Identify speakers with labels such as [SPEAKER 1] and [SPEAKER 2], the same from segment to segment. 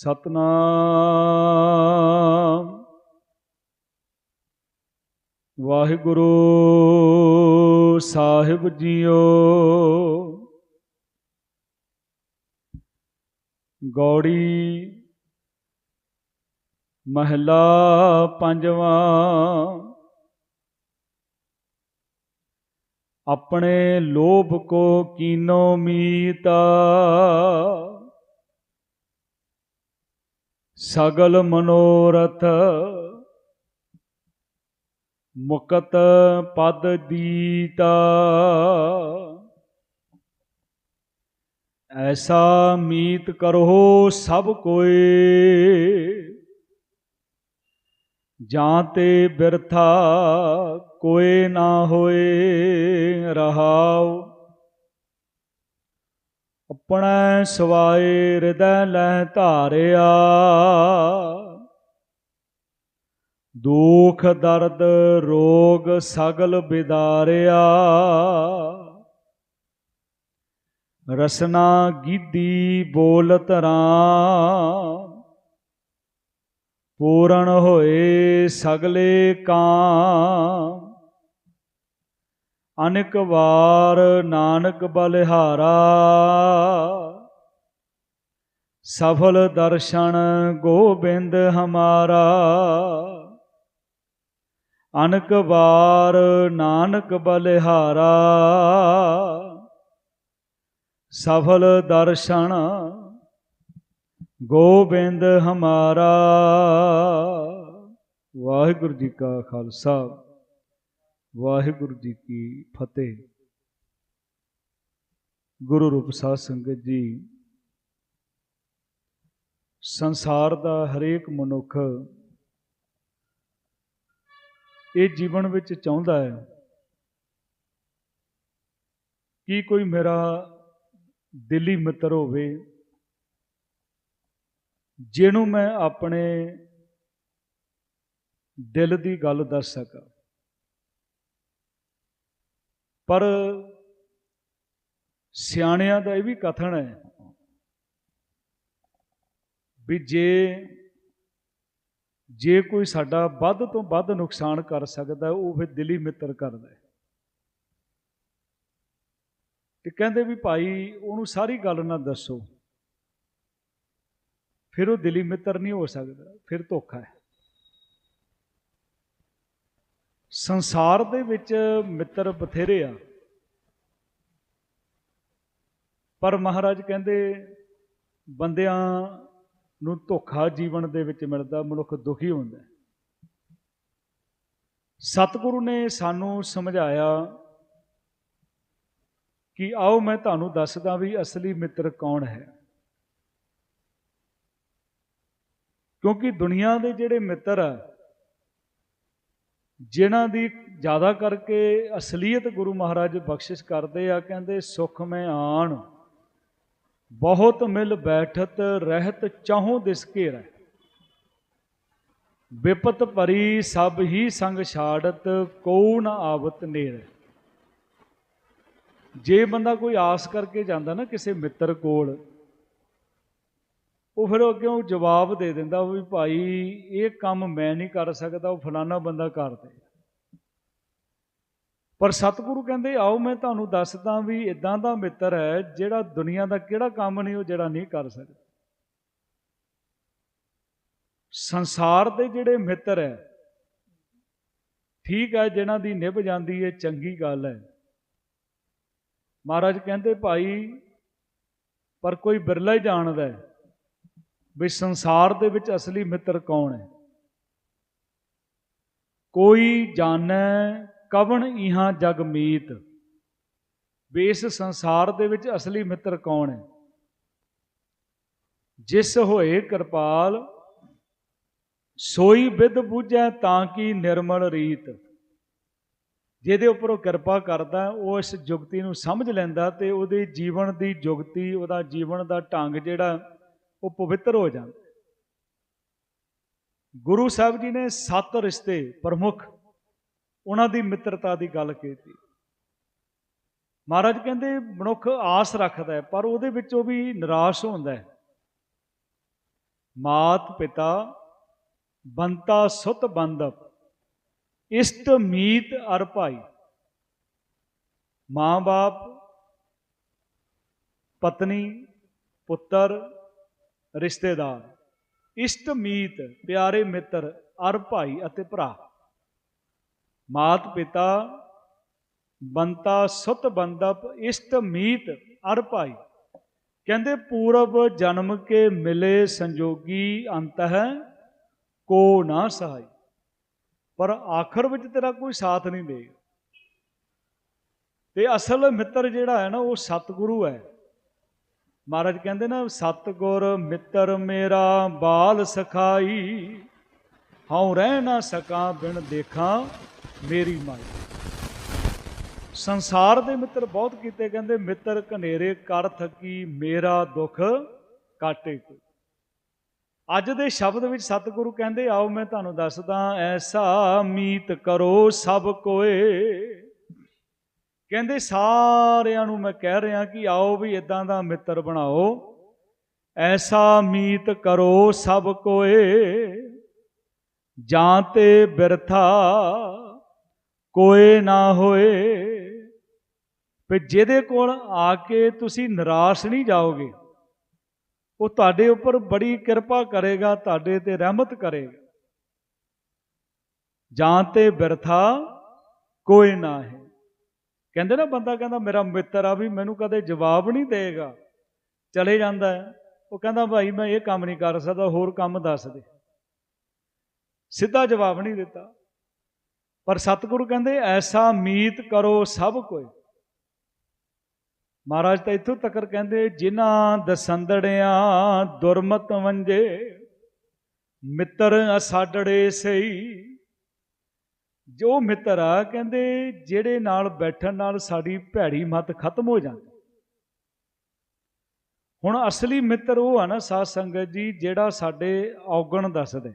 [SPEAKER 1] ਸਤਨਾਮ। ਵਾਹਿਗੁਰੂ ਸਾਹਿਬ ਜੀਓ। ਗੌੜੀ ਮਹਲਾ ਪੰਜਵਾਂ। ਆਪਣੇ ਲੋਭ ਕੋ ਕੀਨੋ ਮੀਤਾ। ਸਗਲ ਮਨੋਰਥ ਮੁਕਤ ਪਦ ਦੀਤਾ। ਐਸਾ ਮੀਤ ਕਰੋ ਸਭ ਕੋਏ, ਜਾਂ ਤੇ ਬਿਰਥਾ ਕੋਏ ਨਾ ਹੋਏ ਰਹਾਓ ਆਪਣਾ ਸਵਾਏ ਹਿਰਦੈ ਲੈ ਧਾਰਿਆ। ਦੁਖ, ਦਰਦ, ਰੋਗ ਸਗਲ ਬਿਦਾਰਿਆ। ਰਸਨਾ ਗੀਦੀ ਬੋਲਤ ਰਾਮ। ਪੂਰਨ ਹੋਏ ਸਗਲੇ ਕਾਮ। ਅਨੇਕ ਵਾਰ ਨਾਨਕ ਬਲਿਹਾਰਾ। ਸਫਲ ਦਰਸ਼ਨ ਗੋਬਿੰਦ ਹਮਾਰਾ। ਅਨਕ ਵਾਰ ਨਾਨਕ ਬਲਿਹਾਰਾ। ਸਫਲ ਦਰਸ਼ਨ ਗੋਬਿੰਦ ਹਮਾਰਾ। ਵਾਹਿਗੁਰੂ ਜੀ ਕਾ ਖਾਲਸਾ। ਵਾਹਿਗੁਰੂ ਜੀ ਕੀ ਫਤਿਹ। ਗੁਰੂ ਰੂਪ ਸਾਧ ਸੰਗਤ ਜੀ, ਸੰਸਾਰ ਦਾ ਹਰੇਕ ਮਨੁੱਖ ਇਹ ਜੀਵਨ ਵਿੱਚ ਚਾਹੁੰਦਾ ਹੈ ਕਿ ਕੋਈ ਮੇਰਾ ਦਿਲੀ ਮਿੱਤਰ ਹੋਵੇ, ਜਿਹਨੂੰ ਮੈਂ ਆਪਣੇ ਦਿਲ ਦੀ ਗੱਲ ਦੱਸ ਸਕਾਂ। ਪਰ ਸਿਆਣਿਆਂ ਦਾ ਇਹ ਵੀ ਕਥਨ ਹੈ ਵੀ ਜੇ ਜੇ ਕੋਈ ਸਾਡਾ ਵੱਧ ਤੋਂ ਵੱਧ ਨੁਕਸਾਨ ਕਰ ਸਕਦਾ ਉਹ ਫਿਰ ਦਿਲੀ ਮਿੱਤਰ ਕਰਦਾ ਹੈ। ਤੇ ਕਹਿੰਦੇ ਵੀ ਭਾਈ ਉਹਨੂੰ ਸਾਰੀ ਗੱਲ ਨਾ ਦੱਸੋ। ਫਿਰ ਉਹ ਦਿਲੀ ਮਿੱਤਰ ਨਹੀਂ ਹੋ ਸਕਦਾ, ਫਿਰ ਧੋਖਾ ਹੈ। ਸੰਸਾਰ ਦੇ ਵਿੱਚ ਮਿੱਤਰ ਬਥੇਰੇ ਆ। ਪਰ ਮਹਾਰਾਜ ਕਹਿੰਦੇ, ਬੰਦਿਆਂ ਨੂੰ ਧੋਖਾ ਜੀਵਨ ਦੇ ਵਿੱਚ ਮਿਲਦਾ, ਮਨੁੱਖ ਦੁਖੀ ਹੁੰਦਾ ਸਤਿਗੁਰੂ ਨੇ ਸਾਨੂੰ ਸਮਝਾਇਆ ਕਿ ਆਓ ਮੈਂ ਤੁਹਾਨੂੰ ਦੱਸਦਾ ਵੀ ਅਸਲੀ ਮਿੱਤਰ ਕੌਣ ਹੈ। ਕਿਉਂਕਿ ਦੁਨੀਆ ਦੇ ਜਿਹੜੇ ਮਿੱਤਰ ਆ ਜਿਨ੍ਹਾਂ ਦੀ ਜ਼ਿਆਦਾ ਕਰਕੇ ਅਸਲੀਅਤ ਗੁਰੂ ਮਹਾਰਾਜ ਬਖਸ਼ਿਸ਼ ਕਰਦੇ ਆ, ਕਹਿੰਦੇ, ਸੁਖ ਮੈਂ ਆਣ, ਬਹੁਤ ਮਿਲ ਬੈਠਤ, ਰਹਿਤ ਚਾਹੋਂ ਦਿਸ ਘੇਰਾ। ਵਿਪਤ ਭਰੀ ਸਭ ਹੀ ਸੰਗ ਛਾੜਤ ਕੋ ਨਾ ਆਵਤ ਨੇੜ ਜੇ ਬੰਦਾ ਕੋਈ ਆਸ ਕਰਕੇ ਜਾਂਦਾ ਨਾ ਕਿਸੇ ਮਿੱਤਰ ਕੋਲ ਉਹ ਫਿਰ ਅੱਗੇ ਜਵਾਬ ਦੇ ਦਿੰਦਾ ਵੀ ਭਾਈ ਇਹ ਕੰਮ ਮੈਂ ਨਹੀਂ ਕਰ ਸਕਦਾ, ਉਹ ਫਲਾਣਾ ਬੰਦਾ ਕਰਦੇ ਪਰ ਸਤਿਗੁਰੂ ਕਹਿੰਦੇ, ਆਓ ਮੈਂ ਤੁਹਾਨੂੰ ਦੱਸਦਾ ਵੀ ਇਦਾਂ ਦਾ ਮਿੱਤਰ ਹੈ ਜਿਹੜਾ ਦੁਨੀਆ ਦਾ ਕਿਹੜਾ ਕੰਮ ਨਹੀਂ ਉਹ ਜਿਹੜਾ ਨਹੀਂ ਕਰ ਸਕਦਾ। ਸੰਸਾਰ ਦੇ ਜਿਹੜੇ ਮਿੱਤਰ ਹੈ, ਠੀਕ ਹੈ ਜਿਨ੍ਹਾਂ ਦੀ ਨਿਭ ਜਾਂਦੀ ਹੈ, ਚੰਗੀ ਗੱਲ ਹੈ। ਮਹਾਰਾਜ ਕਹਿੰਦੇ, ਭਾਈ, ਪਰ ਕੋਈ ਬਿਰਲਾ ਹੀ ਜਾਣਦਾ ਹੈ। ਵੀ ਸੰਸਾਰ ਦੇ ਵਿੱਚ ਅਸਲੀ ਮਿੱਤਰ ਕੌਣ ਹੈ? ਕੋਈ ਜਾਣੈ, ਕਵਣ ਇਹਾਂ ਜਗ ਮੀਤ? ਵੀ ਇਸ ਸੰਸਾਰ ਦੇ ਵਿੱਚ ਅਸਲੀ ਮਿੱਤਰ ਕੌਣ ਹੈ? ਜਿਸ ਹੋਏ ਕਿਰਪਾਲ, ਸੋਈ ਵਿਦ ਬੂਝੈ ਤਾਂ ਕੀ ਨਿਰਮਲ ਰੀਤ? ਜਿਹਦੇ ਉੱਪਰ ਉਹ ਕਿਰਪਾ ਕਰਦਾ, ਉਹ ਇਸ ਜੁਗਤੀ ਨੂੰ ਸਮਝ ਲੈਂਦਾ ਤੇ ਉਹਦੇ ਜੀਵਨ ਦੀ ਜੁਗਤੀ, ਉਹਦਾ ਜੀਵਨ ਦਾ ਢੰਗ ਜਿਹੜਾ ਉਹ ਪਵਿੱਤਰ ਹੋ ਜਾਂਦਾ। ਗੁਰੂ ਸਾਹਿਬ ਜੀ ਨੇ ਸੱਤ ਰਿਸ਼ਤੇ ਪ੍ਰਮੁੱਖ ਉਹਨਾਂ ਦੀ ਮਿੱਤਰਤਾ ਦੀ ਗੱਲ ਕੀਤੀ। ਮਹਾਰਾਜ ਕਹਿੰਦੇ, ਮਨੁੱਖ ਆਸ ਰੱਖਦਾ ਹੈ, ਪਰ ਉਹਦੇ ਵਿੱਚ ਉਹ ਵੀ ਨਿਰਾਸ਼ ਹੁੰਦਾ ਹੈ। ਮਾਤ ਪਿਤਾ ਬੰਤਾ ਸੁਤ ਬੰਦਪ ਇਸ਼ਟ ਮੀਤ ਅਰ ਭਾਈ। ਮਾਂ ਬਾਪ, ਪਤਨੀ, ਪੁੱਤਰ ਰਿਸ਼ਤੇਦਾਰ, ਇਸ਼ਟ ਮੀਤ ਪਿਆਰੇ ਮਿੱਤਰ, ਅਰ ਭਾਈ ਅਤੇ ਭਰਾ। ਮਾਤ ਪਿਤਾ ਬੰਤਾ ਸੁਤ ਬੰਦਪ, ਇਸ਼ਟ ਮੀਤ, ਅਰ ਭਾਈ। ਕਹਿੰਦੇ ਪੂਰਬ ਜਨਮ ਕੇ ਮਿਲੇ ਸੰਜੋਗੀ ਅੰਤ ਹੈ, ਕੋ ਨਾ ਸਹਾਈ। ਪਰ ਆਖਰ ਵਿੱਚ ਤੇਰਾ ਕੋਈ ਸਾਥ ਨਹੀਂ ਦੇਗਾ ਤੇ ਅਸਲ ਮਿੱਤਰ ਜਿਹੜਾ ਹੈ ਨਾ, ਉਹ ਸਤਿਗੁਰੂ ਹੈ। ਮਹਾਰਾਜ ਕਹਿੰਦੇ ਨਾ, ਸਤਿਗੁਰ ਮਿੱਤਰ ਮੇਰਾ ਬਾਲ ਸਖਾਈ, ਹਉ ਰਹਿ ਨਾ ਸਕਾਂ ਬਿਨ ਦੇਖਾਂ ਮੇਰੀ ਮਾਈ। ਸੰਸਾਰ ਦੇ ਮਿੱਤਰ ਬਹੁਤ ਕੀਤੇ, ਕਹਿੰਦੇ ਮਿੱਤਰ ਘਨੇਰੇ ਕਰ ਥਕੀ, ਮੇਰਾ ਦੁੱਖ ਕਾਟੇ ਕੋ ਅੱਜ ਦੇ ਸ਼ਬਦ ਵਿੱਚ ਸਤਿਗੁਰੂ ਕਹਿੰਦੇ, ਆਓ ਮੈਂ ਤੁਹਾਨੂੰ ਦੱਸਦਾ, ਐਸਾ ਮੀਤ ਕਰੋ ਸਭ ਕੋਏ। ਕਹਿੰਦੇ ਸਾਰਿਆਂ ਨੂੰ ਮੈਂ ਕਹਿ ਰਿਹਾ ਕਿ ਆਓ ਵੀ ਇਦਾਂ ਦਾ ਮਿੱਤਰ ਬਣਾਓ। ਐਸਾ ਮੀਤ ਕਰੋ ਸਭ ਕੋਏ। ਜਾਂ ਤੇ ਬਿਰਥਾ ਕੋਏ ਨਾ ਹੋਏ। ਵੀ ਜਿਹਦੇ ਕੋਲ ਆ ਕੇ ਤੁਸੀਂ ਨਿਰਾਸ਼ ਨਹੀਂ ਜਾਓਗੇ, ਉਹ ਤੁਹਾਡੇ ਉੱਪਰ ਬੜੀ ਕਿਰਪਾ ਕਰੇਗਾ, ਤੁਹਾਡੇ ਤੇ ਰਹਿਮਤ ਕਰੇਗਾ। ਜਾਂ ਤੇ ਬਿਰਥਾ ਕੋਈ ਨਾ ਹੈ। ਕਹਿੰਦੇ ਨਾ, ਬੰਦਾ ਕਹਿੰਦਾ, ਮੇਰਾ ਮਿੱਤਰ ਆ ਵੀ, ਮੈਨੂੰ ਕਦੇ ਜਵਾਬ ਨਹੀਂ ਦੇਗਾ। ਚਲੇ ਜਾਂਦਾ ਹੈ। ਉਹ ਕਹਿੰਦਾ, ਭਾਈ, ਮੈਂ ਇਹ ਕੰਮ ਨਹੀਂ ਕਰ ਸਕਦਾ, ਹੋਰ ਕੰਮ ਦੱਸ ਦੇ। ਸਿੱਧਾ ਜਵਾਬ ਨਹੀਂ ਦਿੱਤਾ। ਪਰ ਸਤਿਗੁਰੂ ਕਹਿੰਦੇ, ਐਸਾ ਮੀਤ ਕਰੋ ਸਭ ਕੋਈ। ਮਹਾਰਾਜ ਤਾਂ ਇੱਥੋਂ ਤੱਕ ਕਹਿੰਦੇ, ਜਿਨ੍ਹਾਂ ਦਸੰਦੜਿਆਂ ਦੁਰਮਤ ਵੰਜੇ, ਮਿੱਤਰ ਅਸਾਡੜੇ ਸਈ ਜੋ ਮਿੱਤਰ ਆ ਕਹਿੰਦੇ, ਜਿਹੜੇ ਨਾਲ ਬੈਠਣ ਨਾਲ ਸਾਡੀ ਭੈੜੀ ਮਤ ਖਤਮ ਹੋ ਜਾਂਦੀ। ਹੁਣ ਅਸਲੀ ਮਿੱਤਰ ਉਹ ਆ ਨਾ ਸਾਧ ਸੰਗਤ ਜੀ, ਜਿਹੜਾ ਸਾਡੇ ਔਗਣ ਦੱਸਦੇ।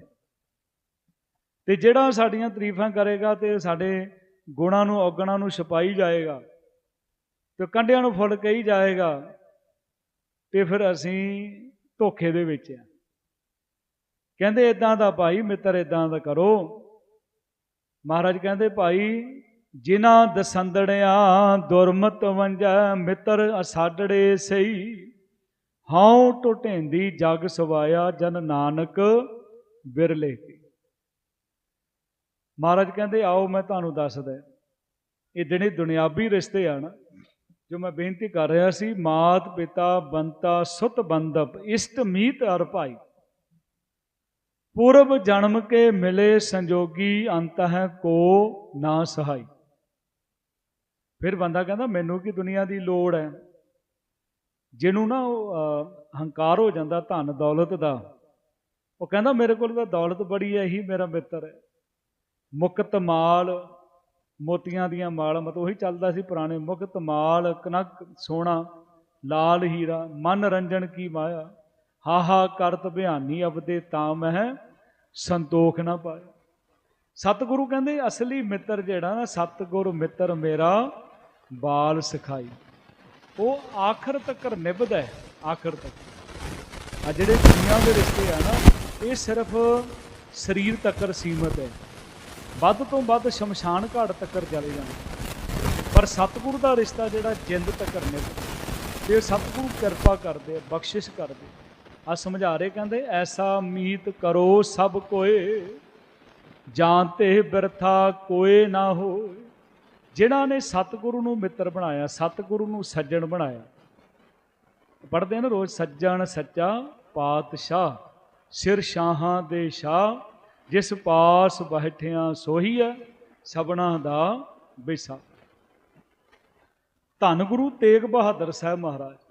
[SPEAKER 1] ਤੇ ਜਿਹੜਾ ਸਾਡੀਆਂ ਤਾਰੀਫਾਂ ਕਰੇਗਾ ਤੇ ਸਾਡੇ ਗੁਣਾਂ ਨੂੰ, ਔਗਣਾਂ ਨੂੰ ਛਪਾਈ ਜਾਏਗਾ ਤੇ ਕੰਡਿਆਂ ਨੂੰ ਫੁੱਲ ਕਹੀ ਜਾਏਗਾ ਤੇ ਫਿਰ ਅਸੀਂ ਧੋਖੇ ਦੇ ਵਿੱਚ ਆ। ਕਹਿੰਦੇ ਇਦਾਂ ਦਾ ਭਾਈ ਮਿੱਤਰ ਇਦਾਂ ਦਾ ਕਰੋ। ਮਹਾਰਾਜ ਕਹਿੰਦੇ, ਭਾਈ, ਜਿਨ੍ਹਾਂ ਦਸੰਦੜਿਆਂ ਦੁਰਮਤ ਵੰਜੈ, ਮਿੱਤਰ ਅਸਾਡੜੇ ਸਈ ਹਉ ਟੁਟੇਂਦੀ ਜਗ ਸਵਾਇਆ, ਜਨ ਨਾਨਕ ਵਿਰਲੇ ਮਹਾਰਾਜ ਕਹਿੰਦੇ, ਆਓ, ਮੈਂ ਤੁਹਾਨੂੰ ਦੱਸਦਾ ਇਹ ਜਿਹੜੇ ਦੁਨਿਆਵੀ ਰਿਸ਼ਤੇ ਆ ਨਾ, ਜੋ ਮੈਂ ਬੇਨਤੀ ਕਰ ਰਿਹਾ ਸੀ ਮਾਤ ਪਿਤਾ ਬੰਤਾ ਸੁਤ ਬੰਦਪ ਇਸ਼ਟ ਮੀਤ ਅਰ ਭਾਈ ਪੂਰਬ ਜਨਮ ਕੇ ਮਿਲੇ ਸੰਜੋਗੀ ਅੰਤ ਹੈ ਕੋ ਨਾ ਸਹਾਈ। ਫਿਰ ਬੰਦਾ ਕਹਿੰਦਾ ਮੈਨੂੰ ਕੀ ਦੁਨੀਆ ਦੀ ਲੋੜ ਹੈ? ਜਿਹਨੂੰ ਨਾ ਉਹ, ਹੰਕਾਰ ਹੋ ਜਾਂਦਾ ਧਨ ਦੌਲਤ ਦਾ ਉਹ ਕਹਿੰਦਾ ਮੇਰੇ ਕੋਲ ਤਾਂ ਦੌਲਤ ਬੜੀ ਹੈ ਇਹੀ ਮੇਰਾ ਮਿੱਤਰ ਹੈ। ਮੁਕਤ ਮਾਲ ਮੋਤੀਆਂ ਦੀਆਂ ਮਾਲ ਮਤ ਉਹੀ ਚੱਲਦਾ ਸੀ ਪੁਰਾਣੇ ਮੁਕਤ ਮਾਲ ਕਨਕ ਸੋਨਾ ਲਾਲ ਹੀਰਾ ਮਨ ਰੰਜਨ ਕੀ ਮਾਇਆ। ਹਾਹਾ ਕਰਤ ਬਿਆਨੀ ਅਬਦੇ ਤਾਂ ਮਹਿ ਸੰਤੋਖ ਨਾ ਪਾਏ ਸਤਿਗੁਰੂ ਕਹਿੰਦੇ, ਅਸਲੀ ਮਿੱਤਰ ਜਿਹੜਾ ਨਾ, ਸਤਿਗੁਰ ਮਿੱਤਰ ਮੇਰਾ ਬਾਲ ਸਿਖਾਈ। ਉਹ ਆਖਰ ਤੱਕ ਨਿਭਦਾ ਹੈ, ਆਖਰ ਤੱਕ। ਆ ਜਿਹੜੇ ਦੁਨੀਆ ਦੇ ਰਿਸ਼ਤੇ ਆ ਨਾ, ਇਹ ਸਿਰਫ ਸਰੀਰ ਤੱਕ ਸੀਮਤ ਹੈ। ਵੱਧ ਤੋਂ ਵੱਧ ਸ਼ਮਸ਼ਾਨ ਘਾਟ ਤੱਕ ਚਲੇ ਜਾਂਦੇ। ਪਰ ਸਤਿਗੁਰੂ ਦਾ ਰਿਸ਼ਤਾ ਜਿਹੜਾ ਜਿੰਦ ਤੱਕ ਨਿਭਦਾ ਤੇ ਸਤਿਗੁਰੂ ਕਿਰਪਾ ਕਰਦੇ, ਬਖਸ਼ਿਸ਼ ਕਰਦੇ। ਆ ਸਮਝਾ ਰਹੇ ਕਹਿੰਦੇ, ਐਸਾ ਮੀਤ ਕਰੋ ਸਭ ਕੋਏ ਜਾਂ ਤੇ ਬਿਰਥਾ ਕੋਏ ਨਾ ਹੋਏ। ਜਿਨ੍ਹਾਂ ਨੇ ਸਤਿਗੁਰੂ ਨੂੰ ਮਿੱਤਰ ਬਣਾਇਆ, ਸਤਿਗੁਰੂ ਨੂੰ ਸੱਜਣ ਬਣਾਇਆ। ਪੜ੍ਹਦੇ ਨੇ ਰੋਜ਼, ਸੱਜਣ ਸੱਚਾ ਪਾਤਸ਼ਾਹ, ਸਿਰ ਸ਼ਾਹਾਂ ਦੇ ਸ਼ਾਹ ਜਿਸ ਪਾਸ ਬੈਠਿਆਂ ਸੋਹੀ ਹੈ ਸਬਣਾ ਦਾ ਵਿਸਾ ਧੰਨ ਗੁਰੂ ਤੇਗ ਬਹਾਦਰ ਸਾਹਿਬ ਮਹਾਰਾਜ।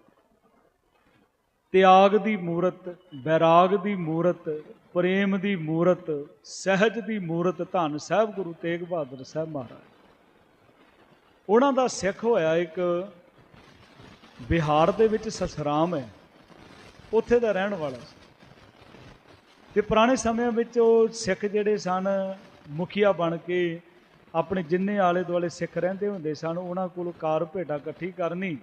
[SPEAKER 1] ਤਿਆਗ ਦੀ ਮੂਰਤ ਬੈਰਾਗ ਦੀ ਮੂਰਤ, ਪ੍ਰੇਮ ਦੀ ਮੂਰਤ, ਸਹਿਜ ਦੀ ਮੂਰਤ ਧੰਨ ਸਾਹਿਬ ਗੁਰੂ ਤੇਗ ਬਹਾਦਰ ਸਾਹਿਬ ਮਹਾਰਾਜ। ਉਹਨਾਂ ਦਾ ਸਿੱਖ ਹੋਇਆ ਇੱਕ ਬਿਹਾਰ ਦੇ ਵਿੱਚ ਸਸਰਾਮ ਹੈ। ਉੱਥੇ ਦਾ ਰਹਿਣ ਵਾਲਾ ਸੀ। ਤੇ ਪੁਰਾਣੇ ਸਮਿਆਂ ਵਿੱਚ ਉਹ ਸਿੱਖ ਜਿਹੜੇ ਸਨ, ਮੁਖੀਆ ਬਣ ਕੇ ਆਪਣੇ ਜਿੰਨੇ ਆਲੇ ਦੁਆਲੇ ਸਿੱਖ ਰਹਿੰਦੇ ਹੁੰਦੇ ਸਨ, ਉਹਨਾਂ ਕੋਲ ਕਾਰ ਭੇਟਾ ਇਕੱਠੀ ਕਰਨੀ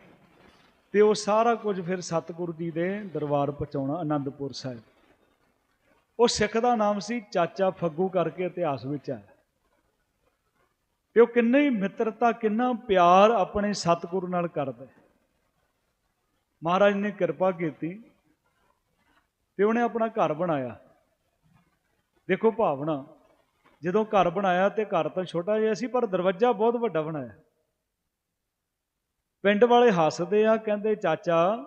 [SPEAKER 1] ਤੇ ਉਹ ਸਾਰਾ ਕੁਝ ਫਿਰ ਸਤਿਗੁਰੂ ਜੀ ਦੇ ਦਰਬਾਰ ਪਹੁੰਚਾਉਣਾ ਆਨੰਦਪੁਰ ਸਾਹਿਬ। ਉਹ ਸਿੱਖ ਦਾ ਨਾਮ ਸੀ ਚਾਚਾ ਫੱਗੂ ਕਰਕੇ ਇਤਿਹਾਸ ਵਿੱਚ ਆਇਆ। ਤੇ ਉਹ ਕਿੰਨੀ ਮਿੱਤਰਤਾ, ਕਿੰਨਾ ਪਿਆਰ ਆਪਣੇ ਸਤਿਗੁਰੂ ਨਾਲ ਕਰਦਾ ਮਹਾਰਾਜ ਨੇ ਕਿਰਪਾ ਕੀਤੀ ਤੇ ਉਹਨੇ ਆਪਣਾ ਘਰ ਬਣਾਇਆ। ਦੇਖੋ ਭਾਵਨਾ, ਜਦੋਂ ਘਰ ਬਣਾਇਆ ਤੇ ਘਰ ਤਾਂ ਛੋਟਾ ਜਿਹਾ ਸੀ, ਪਰ ਦਰਵਾਜ਼ਾ ਬਹੁਤ ਵੱਡਾ ਬਣਾਇਆ। ਪਿੰਡ ਵਾਲੇ ਹੱਸਦੇ ਆ, ਕਹਿੰਦੇ, ਚਾਚਾ,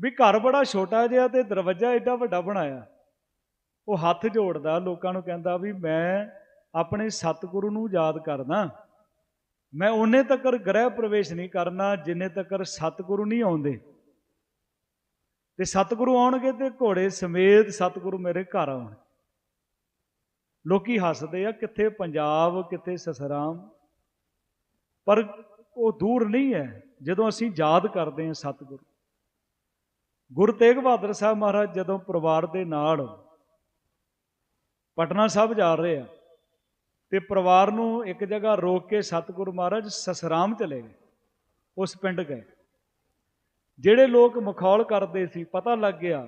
[SPEAKER 1] ਵੀ ਘਰ ਬੜਾ ਛੋਟਾ ਜਿਹਾ ਤੇ ਦਰਵਾਜ਼ਾ ਐਡਾ ਵੱਡਾ ਬਣਾਇਆ। ਉਹ ਹੱਥ ਜੋੜਦਾ, ਲੋਕਾਂ ਨੂੰ ਕਹਿੰਦਾ ਵੀ ਮੈਂ ਆਪਣੇ ਸਤਿਗੁਰੂ ਨੂੰ ਯਾਦ ਕਰਦਾ। ਮੈਂ ਉਹਨੇ ਤੱਕ ਗ੍ਰਹਿ ਪ੍ਰਵੇਸ਼ ਨਹੀਂ ਕਰਨਾ, ਜਿੰਨੇ ਤੱਕ ਸਤਿਗੁਰੂ ਨਹੀਂ ਆਉਂਦੇ। ਤੇ ਸਤਿਗੁਰੂ ਆਉਣਗੇ ਤੇ ਘੋੜੇ ਸਮੇਤ ਸਤਿਗੁਰੂ ਮੇਰੇ ਘਰ ਆਉਣ ਲੋਕੀ ਹੱਸਦੇ ਆ, ਕਿੱਥੇ ਪੰਜਾਬ, ਕਿੱਥੇ ਸਸਰਾਮ। ਪਰ ਉਹ ਦੂਰ ਨਹੀਂ ਹੈ, ਜਦੋਂ ਅਸੀਂ ਯਾਦ ਕਰਦੇ ਹਾਂ ਸਤਿਗੁਰੂ। ਗੁਰੂ ਤੇਗ ਬਹਾਦਰ ਸਾਹਿਬ ਮਹਾਰਾਜ ਜਦੋਂ ਪਰਿਵਾਰ ਦੇ ਨਾਲ ਪਟਨਾ ਸਾਹਿਬ ਜਾ ਰਹੇ ਆ, ਤੇ ਪਰਿਵਾਰ ਨੂੰ ਇੱਕ ਜਗ੍ਹਾ ਰੋਕ ਕੇ ਸਤਿਗੁਰੂ ਮਹਾਰਾਜ ਸਸਰਾਮ ਚਲੇ ਗਏ, ਉਸ ਪਿੰਡ ਗਏ। ਜਿਹੜੇ ਲੋਕ ਮਖੌਲ ਕਰਦੇ ਸੀ, ਪਤਾ ਲੱਗ ਗਿਆ,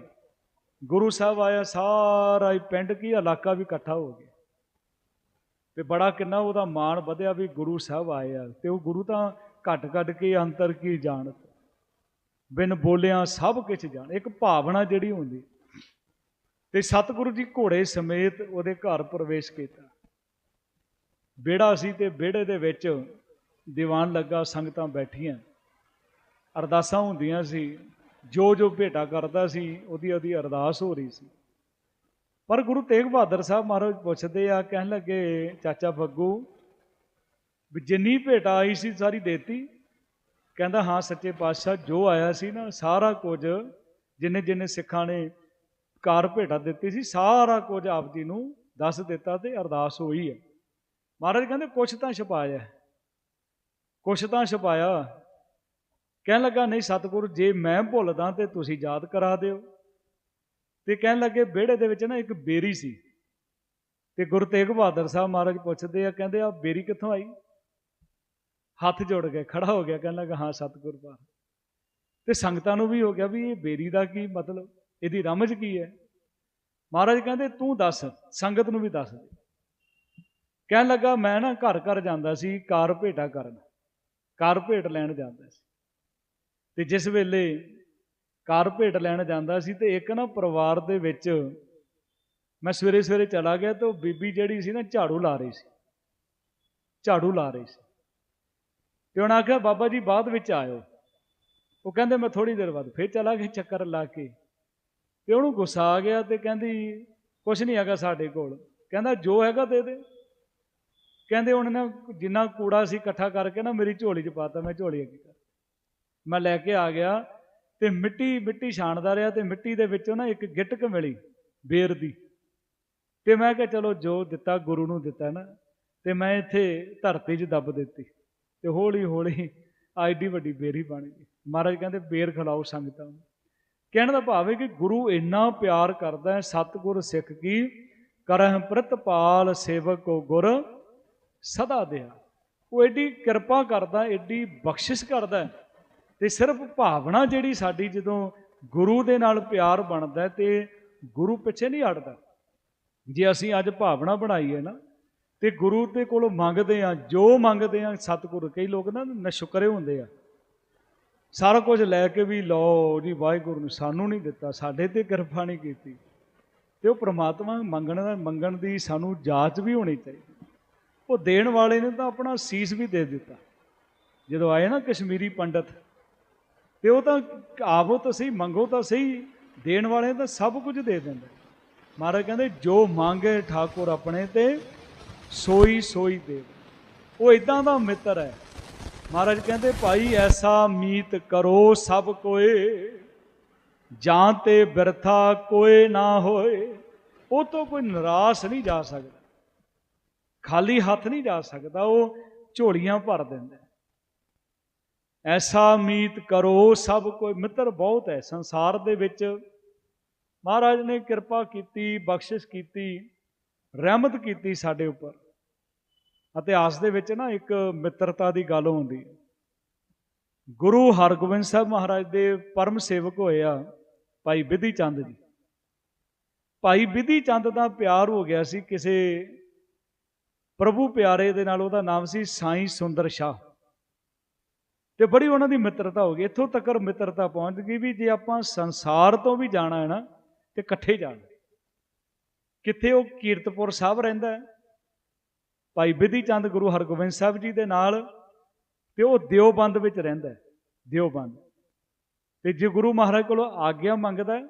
[SPEAKER 1] ਗੁਰੂ ਸਾਹਿਬ ਆਇਆ, ਸਾਰਾ ਹੀ ਪਿੰਡ ਕੀ ਇਲਾਕਾ ਵੀ ਇਕੱਠਾ ਹੋ ਗਿਆ। ਤੇ ਬੜਾ ਕਿੰਨਾ ਉਹਦਾ ਮਾਣ ਵਧਿਆ ਵੀ ਗੁਰੂ ਸਾਹਿਬ ਆਏ ਆ, ਤੇ ਉਹ ਗੁਰੂ ਤਾਂ ਘਟ ਘਟ ਕੇ ਅੰਤਰ ਕੀ ਜਾਣਤ? ਬਿਨ ਬੋਲਿਆਂ ਸਭ ਕੁਝ ਜਾਣ, ਇੱਕ ਭਾਵਨਾ ਜਿਹੜੀ ਹੁੰਦੀ। ਤੇ ਸਤਿਗੁਰੂ ਜੀ ਘੋੜੇ ਸਮੇਤ ਉਹਦੇ ਘਰ ਪ੍ਰਵੇਸ਼ ਕੀਤਾ। ਵਿਹੜਾ ਸੀ ਤੇ ਵਿਹੜੇ ਦੇ ਵਿੱਚ ਦੀਵਾਨ ਲੱਗਾ, ਸੰਗਤਾਂ ਬੈਠੀਆਂ। ਅਰਦਾਸਾਂ ਹੁੰਦੀਆਂ ਸੀ ਜੋ ਜੋ ਭੇਟਾ ਕਰਦਾ ਸੀ ਉਹਦੀ ਉਹਦੀ ਅਰਦਾਸ ਹੋ ਰਹੀ ਸੀ। ਪਰ ਗੁਰੂ ਤੇਗ ਬਹਾਦਰ ਸਾਹਿਬ ਮਹਾਰਾਜ ਪੁੱਛਦੇ ਆ, ਕਹਿਣ ਲੱਗੇ, ਚਾਚਾ ਫੱਗੂ, ਵੀ ਜਿੰਨੀ ਭੇਟਾ ਆਈ ਸੀ ਸਾਰੀ ਦੇਤੀ? ਕਹਿੰਦਾ, ਹਾਂ ਸੱਚੇ ਪਾਤਸ਼ਾਹ, ਜੋ ਆਇਆ ਸੀ ਨਾ, ਸਾਰਾ ਕੁਝ ਜਿੰਨੇ ਜਿੰਨੇ ਸਿੱਖਾਂ ਨੇ ਕਾਰ ਭੇਟਾ ਦਿੱਤੀ ਸੀ, ਸਾਰਾ ਕੁਝ ਆਪ ਜੀ ਨੂੰ ਦੱਸ ਦਿੱਤਾ ਤੇ ਅਰਦਾਸ ਹੋਈ ਹੈ ਮਹਾਰਾਜ ਕਹਿੰਦੇ, ਕੁਛ ਤਾਂ ਛਪਾਇਆ ਕੁਛ ਤਾਂ ਛਪਾਇਆ। ਕਹਿਣ ਲੱਗਾ, ਨਹੀਂ ਸਤਿਗੁਰੂ, ਜੇ ਮੈਂ ਭੁੱਲਦਾ ਤੇ ਤੁਸੀਂ ਯਾਦ ਕਰਾ ਦਿਓ। ਤੇ ਕਹਿਣ ਲੱਗੇ ਵਿਹੜੇ ਦੇ ਵਿੱਚ ਨਾ ਇੱਕ ਬੇਰੀ ਸੀ। ਤੇ ਗੁਰੂ ਤੇਗ ਬਹਾਦਰ ਸਾਹਿਬ ਮਹਾਰਾਜ ਪੁੱਛਦੇ ਆ, ਕਹਿੰਦੇ ਆ ਬੇਰੀ ਕਿੱਥੋਂ ਆਈ? ਹੱਥ ਜੋੜ ਕੇ ਖੜਾ ਹੋ ਗਿਆ, ਕਹਿਣ ਲੱਗਾ, ਹਾਂ ਸਤਿਗੁਰ ਪਾਰ ਤੇ ਸੰਗਤਾਂ ਨੂੰ ਵੀ ਹੋ ਗਿਆ ਵੀ ਇਹ ਬੇਰੀ ਦਾ ਕੀ ਮਤਲਬ, ਇਹਦੀ ਰਮਜ ਕੀ ਹੈ? ਮਹਾਰਾਜ ਕਹਿੰਦੇ, ਤੂੰ ਦੱਸ, ਸੰਗਤ ਨੂੰ ਵੀ ਦੱਸ ਦੇ। ਕਹਿਣ ਲੱਗਾ, ਮੈਂ ਨਾ ਘਰ ਘਰ ਜਾਂਦਾ ਸੀ, ਕਾਰ ਭੇਟਾ ਕਰਨ। ਕਾਰ ਭੇਟ ਲੈਣ ਜਾਂਦਾ ਸੀ। ਤੇ ਜਿਸ ਵੇਲੇ ਕਾਰ ਭੇਟ ਲੈਣ ਜਾਂਦਾ ਸੀ ਤੇ ਇੱਕ ਨਾ ਪਰਿਵਾਰ ਦੇ ਵਿੱਚ ਮੈਂ ਸਵੇਰੇ ਸਵੇਰੇ ਚਲਾ ਗਿਆ ਤੇ ਉਹ ਬੀਬੀ ਜਿਹੜੀ ਸੀ ਨਾ ਝਾੜੂ ਲਾ ਰਹੀ ਸੀ। ਝਾੜੂ ਲਾ ਰਹੀ ਸੀ। ਤੇ ਉਹਨਾਂ ਆਖਿਆ, ਬਾਬਾ ਜੀ, ਬਾਅਦ ਵਿੱਚ ਆਇਓ। ਉਹ ਕਹਿੰਦੇ, ਮੈਂ ਥੋੜੀ ਦੇਰ ਬਾਅਦ ਫੇਰ ਚਲਾ ਗਿਆ ਚੱਕਰ ਲਾ ਕੇ। ਤੇ ਉਹਨੂੰ ਗੁੱਸਾ ਆ ਗਿਆ ਤੇ ਕਹਿੰਦੀ, ਕੁਛ ਨਹੀਂ ਹੈਗਾ ਸਾਡੇ ਕੋਲ। ਕਹਿੰਦਾ, ਜੋ ਹੈਗਾ ਦੇ ਦੇ। ਕਹਿੰਦੇ ਉਹਨੇ ਨਾ ਜਿੰਨਾ ਕੂੜਾ ਸੀ ਇਕੱਠਾ ਕਰਕੇ ਨਾ ਮੇਰੀ ਝੋਲੀ 'ਚ ਪਾਤਾ ਮੈਂ ਝੋਲੀ ਅੱਗੇ ਕਰ ਮੈਂ ਲੈ ਕੇ ਆ ਗਿਆ। ਤੇ ਮਿੱਟੀ ਮਿੱਟੀ ਛਾਣਦਾ ਰਿਹਾ ਤੇ ਮਿੱਟੀ ਦੇ ਵਿੱਚੋਂ ਨਾ ਇੱਕ ਗਿਟਕ ਮਿਲੀ ਬੇਰ ਦੀ। ਤੇ ਮੈਂ ਕਿਹਾ, ਚਲੋ ਜੋ ਦਿੱਤਾ, ਗੁਰੂ ਨੂੰ ਦਿੱਤਾ ਨਾ। ਤੇ ਮੈਂ ਇੱਥੇ ਧਰਤੀ 'ਚ ਦੱਬ ਦਿੱਤੀ ਤੇ ਹੌਲੀ ਹੌਲੀ ਆਈਡੀ ਵੱਡੀ ਬੇਰੀ ਬਣ ਗਈ। ਮਹਾਰਾਜ ਕਹਿੰਦੇ, ਬੇਰ ਖਿਲਾਓ ਸੰਗਤਾਂ ਨੂੰ। ਕਹਿਣ ਦਾ ਭਾਵ ਹੈ ਕਿ ਗੁਰੂ ਇੰਨਾ ਪਿਆਰ ਕਰਦਾ ਹੈ, ਸਤਿਗੁਰ ਸਿੱਖ ਕੀ ਕਰਹਿ ਪ੍ਰਤਪਾਲ ਸੇਵਕ ਕੋ ਗੁਰ ਸਦਾ ਦਿਆ। ਉਹ ਐਡੀ ਕਿਰਪਾ ਕਰਦਾ ਐਡੀ ਬਖਸ਼ਿਸ਼ ਕਰਦਾ ਤੇ ਸਿਰਫ ਭਾਵਨਾ ਜਿਹੜੀ ਸਾਡੀ ਜਦੋਂ ਗੁਰੂ ਦੇ ਨਾਲ ਪਿਆਰ ਬਣਦਾ ਹੈ ਤੇ ਗੁਰੂ ਪਿੱਛੇ ਨਹੀਂ ਹਟਦਾ। ਜੇ ਅਸੀਂ ਅੱਜ ਭਾਵਨਾ ਬਣਾਈ ਹੈ ਨਾ, ਤੇ ਗੁਰੂ ਦੇ ਕੋਲੋਂ ਮੰਗਦੇ ਆ ਜੋ ਮੰਗਦੇ ਆ ਸਤਿਗੁਰ ਕਈ ਲੋਕ ਨਾ ਨਸ਼ੁਕਰੇ ਹੁੰਦੇ ਆ। ਸਾਰਾ ਕੁਝ ਲੈ ਕੇ ਵੀ ਲਓ ਜੀ, ਵਾਹਿਗੁਰੂ ਨੇ ਸਾਨੂੰ ਨਹੀਂ ਦਿੱਤਾ, ਸਾਡੇ ਤੇ ਕਿਰਪਾ ਨਹੀਂ ਕੀਤੀ। ਤੇ ਉਹ ਪ੍ਰਮਾਤਮਾ ਮੰਗਣ ਦਾ, ਮੰਗਣ ਦੀ ਸਾਨੂੰ ਜਾਚ ਵੀ ਹੋਣੀ ਚਾਹੀਦੀ। ਉਹ ਦੇਣ ਵਾਲੇ ਨੇ ਤਾਂ ਆਪਣਾ ਸੀਸ ਵੀ ਦੇ ਦਿੱਤਾ। ਜਦੋਂ ਆਏ ਨਾ ਕਸ਼ਮੀਰੀ ਪੰਡਤ ਤੇ ਉਹ ਤਾਂ ਆਵੋ ਤਾਂ ਸਹੀ, ਮੰਗੋ ਤਾਂ ਸਹੀ, ਦੇਣ ਵਾਲੇ ਤਾਂ ਸਭ ਕੁਝ ਦੇ ਦਿੰਦੇ। ਮਹਾਰਾਜ ਕਹਿੰਦੇ, ਜੋ ਮੰਗੇ ਠਾਕੁਰ ਆਪਣੇ ਤੇ, ਸੋਈ ਸੋਈ ਦੇ। ਉਹ ਇਦਾਂ ਦਾ ਮਿੱਤਰ ਹੈ। ਮਹਾਰਾਜ ਕਹਿੰਦੇ, ਭਾਈ ਐਸਾ ਮੀਤ ਕਰੋ ਸਭ ਕੋਏ ਜਾਂ ਤੇ ਬਿਰਥਾ ਕੋਏ ਨਾ ਹੋਏ। ਉਹ ਤੋਂ ਕੋਈ ਨਿਰਾਸ਼ ਨਹੀਂ ਜਾ ਸਕਦਾ। ਖਾਲੀ ਹੱਥ ਨਹੀਂ ਜਾ ਸਕਦਾ, ਉਹ ਝੋਲੀਆਂ ਭਰ ਦਿੰਦਾ। ਐਸਾ ਮੀਤ ਕਰੋ, ਸਭ ਕੋਈ, ਮਿੱਤਰ ਬਹੁਤ ਹੈ ਸੰਸਾਰ ਦੇ ਵਿੱਚ। ਮਹਾਰਾਜ ਨੇ ਕਿਰਪਾ ਕੀਤੀ, ਬਖਸ਼ਿਸ਼ ਕੀਤੀ, ਰਹਿਮਤ ਕੀਤੀ ਸਾਡੇ ਉੱਪਰ। ਇਤਿਹਾਸ ਦੇ ਵਿੱਚ ਨਾ ਇੱਕ ਮਿੱਤਰਤਾ ਦੀ ਗੱਲ ਹੁੰਦੀ ਹੈ। ਗੁਰੂ ਹਰਗੋਬਿੰਦ ਸਾਹਿਬ ਮਹਾਰਾਜ ਦੇ ਪਰਮ ਸੇਵਕ ਹੋਏ ਆ ਭਾਈ ਬਿਧੀ ਚੰਦ ਜੀ। ਭਾਈ ਵਿਧੀ ਚੰਦ ਦਾ ਪਿਆਰ ਹੋ ਗਿਆ ਸੀ ਕਿਸੇ ਪ੍ਰਭੂ ਪਿਆਰੇ ਦੇ ਨਾਲ, ਉਹਦਾ ਨਾਮ ਸੀ ਸਾਈਂ ਸੁੰਦਰ ਸ਼ਾਹ। ਤੇ ਬੜੀ ਉਹਨਾਂ ਦੀ ਮਿੱਤਰਤਾ ਹੋ ਗਈ। ਇੱਥੋਂ ਤੱਕ ਮਿੱਤਰਤਾ ਪਹੁੰਚ ਗਈ ਵੀ ਜੇ ਆਪਾਂ ਸੰਸਾਰ ਤੋਂ ਵੀ ਜਾਣਾ ਹੈ ਨਾ, ਤੇ ਇਕੱਠੇ ਜਾਣਾ। ਕਿੱਥੇ ਉਹ ਕੀਰਤਪੁਰ ਸਾਹਿਬ ਰਹਿੰਦਾ ਹੈ। ਭਾਈ ਵਿਧੀ ਚੰਦ ਗੁਰੂ ਹਰਗੋਬਿੰਦ ਸਾਹਿਬ ਜੀ ਦੇ ਨਾਲ ਤੇ ਉਹ ਦਿਓਬੰਦ ਵਿੱਚ ਰਹਿੰਦਾ ਦਿਓਬੰਦ। ਤੇ ਜੇ ਗੁਰੂ ਮਹਾਰਾਜ ਕੋਲੋਂ ਆਗਿਆ ਮੰਗਦਾ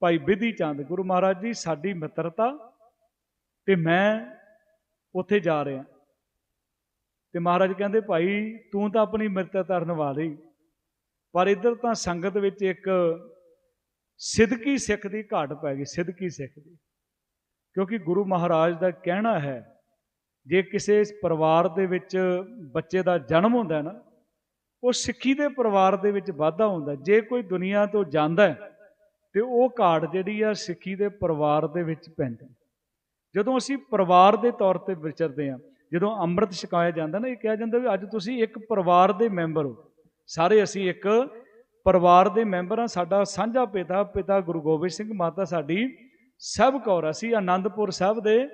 [SPEAKER 1] ਭਾਈ ਵਿਧੀ ਚੰਦ ਗੁਰੂ ਮਹਾਰਾਜ ਜੀ, ਸਾਡੀ ਮਿੱਤਰਤਾ ਤੇ ਮੈਂ ਉੱਥੇ ਜਾ ਰਿਹਾ। ਤੇ ਮਹਾਰਾਜ ਕਹਿੰਦੇ, ਭਾਈ, ਤੂੰ ਤਾਂ ਆਪਣੀ ਮਿੱਤਰਤਾ ਧਰਨ ਵਾਲੀ। ਪਰ ਇੱਧਰ ਤਾਂ ਸੰਗਤ ਵਿੱਚ ਇੱਕ ਸਿੱਧਕੀ ਸਿੱਖ ਦੀ ਘਾਟ ਪੈ ਗਈ ਸਿੱਧਕੀ ਸਿੱਖ ਦੀ। ਕਿਉਂਕਿ ਗੁਰੂ ਮਹਾਰਾਜ ਦਾ ਕਹਿਣਾ ਹੈ, ਜੇ ਕਿਸੇ ਪਰਿਵਾਰ ਦੇ ਵਿੱਚ ਬੱਚੇ ਦਾ ਜਨਮ ਹੁੰਦਾ ਨਾ, ਉਹ ਸਿੱਖੀ ਦੇ ਪਰਿਵਾਰ ਦੇ ਵਿੱਚ ਵਾਧਾ ਹੁੰਦਾ ਜੇ ਕੋਈ ਦੁਨੀਆ ਤੋਂ ਜਾਂਦਾ ਹੈ, ਤੇ ਉਹ ਘਾਟ ਜਿਹੜੀ ਆ ਸਿੱਖੀ ਦੇ ਪਰਿਵਾਰ ਦੇ ਵਿੱਚ ਪੈਂਦੀ ਜਦੋਂ ਅਸੀਂ ਪਰਿਵਾਰ ਦੇ ਤੌਰ ਤੇ ਵਿਚਰਦੇ ਹਾਂ ਜਦੋਂ ਅੰਮ੍ਰਿਤ ਛਕਾਇਆ ਜਾਂਦਾ ਨਾ, ਇਹ ਕਿਹਾ ਜਾਂਦਾ ਵੀ ਅੱਜ ਤੁਸੀਂ ਇੱਕ ਪਰਿਵਾਰ ਦੇ ਮੈਂਬਰ ਹੋ। ਸਾਰੇ ਅਸੀਂ ਇੱਕ ਪਰਿਵਾਰ ਦੇ ਮੈਂਬਰ ਹਾਂ। ਸਾਡਾ ਸਾਂਝਾ ਪਿਤਾ ਪਿਤਾ ਗੁਰੂ ਗੋਬਿੰਦ ਸਿੰਘ ਮਾਤਾ ਸਾਡੀ ਸਭ ਕੌਰ ਅਸੀਂ ਆਨੰਦਪੁਰ ਸਾਹਿਬ ਦੇ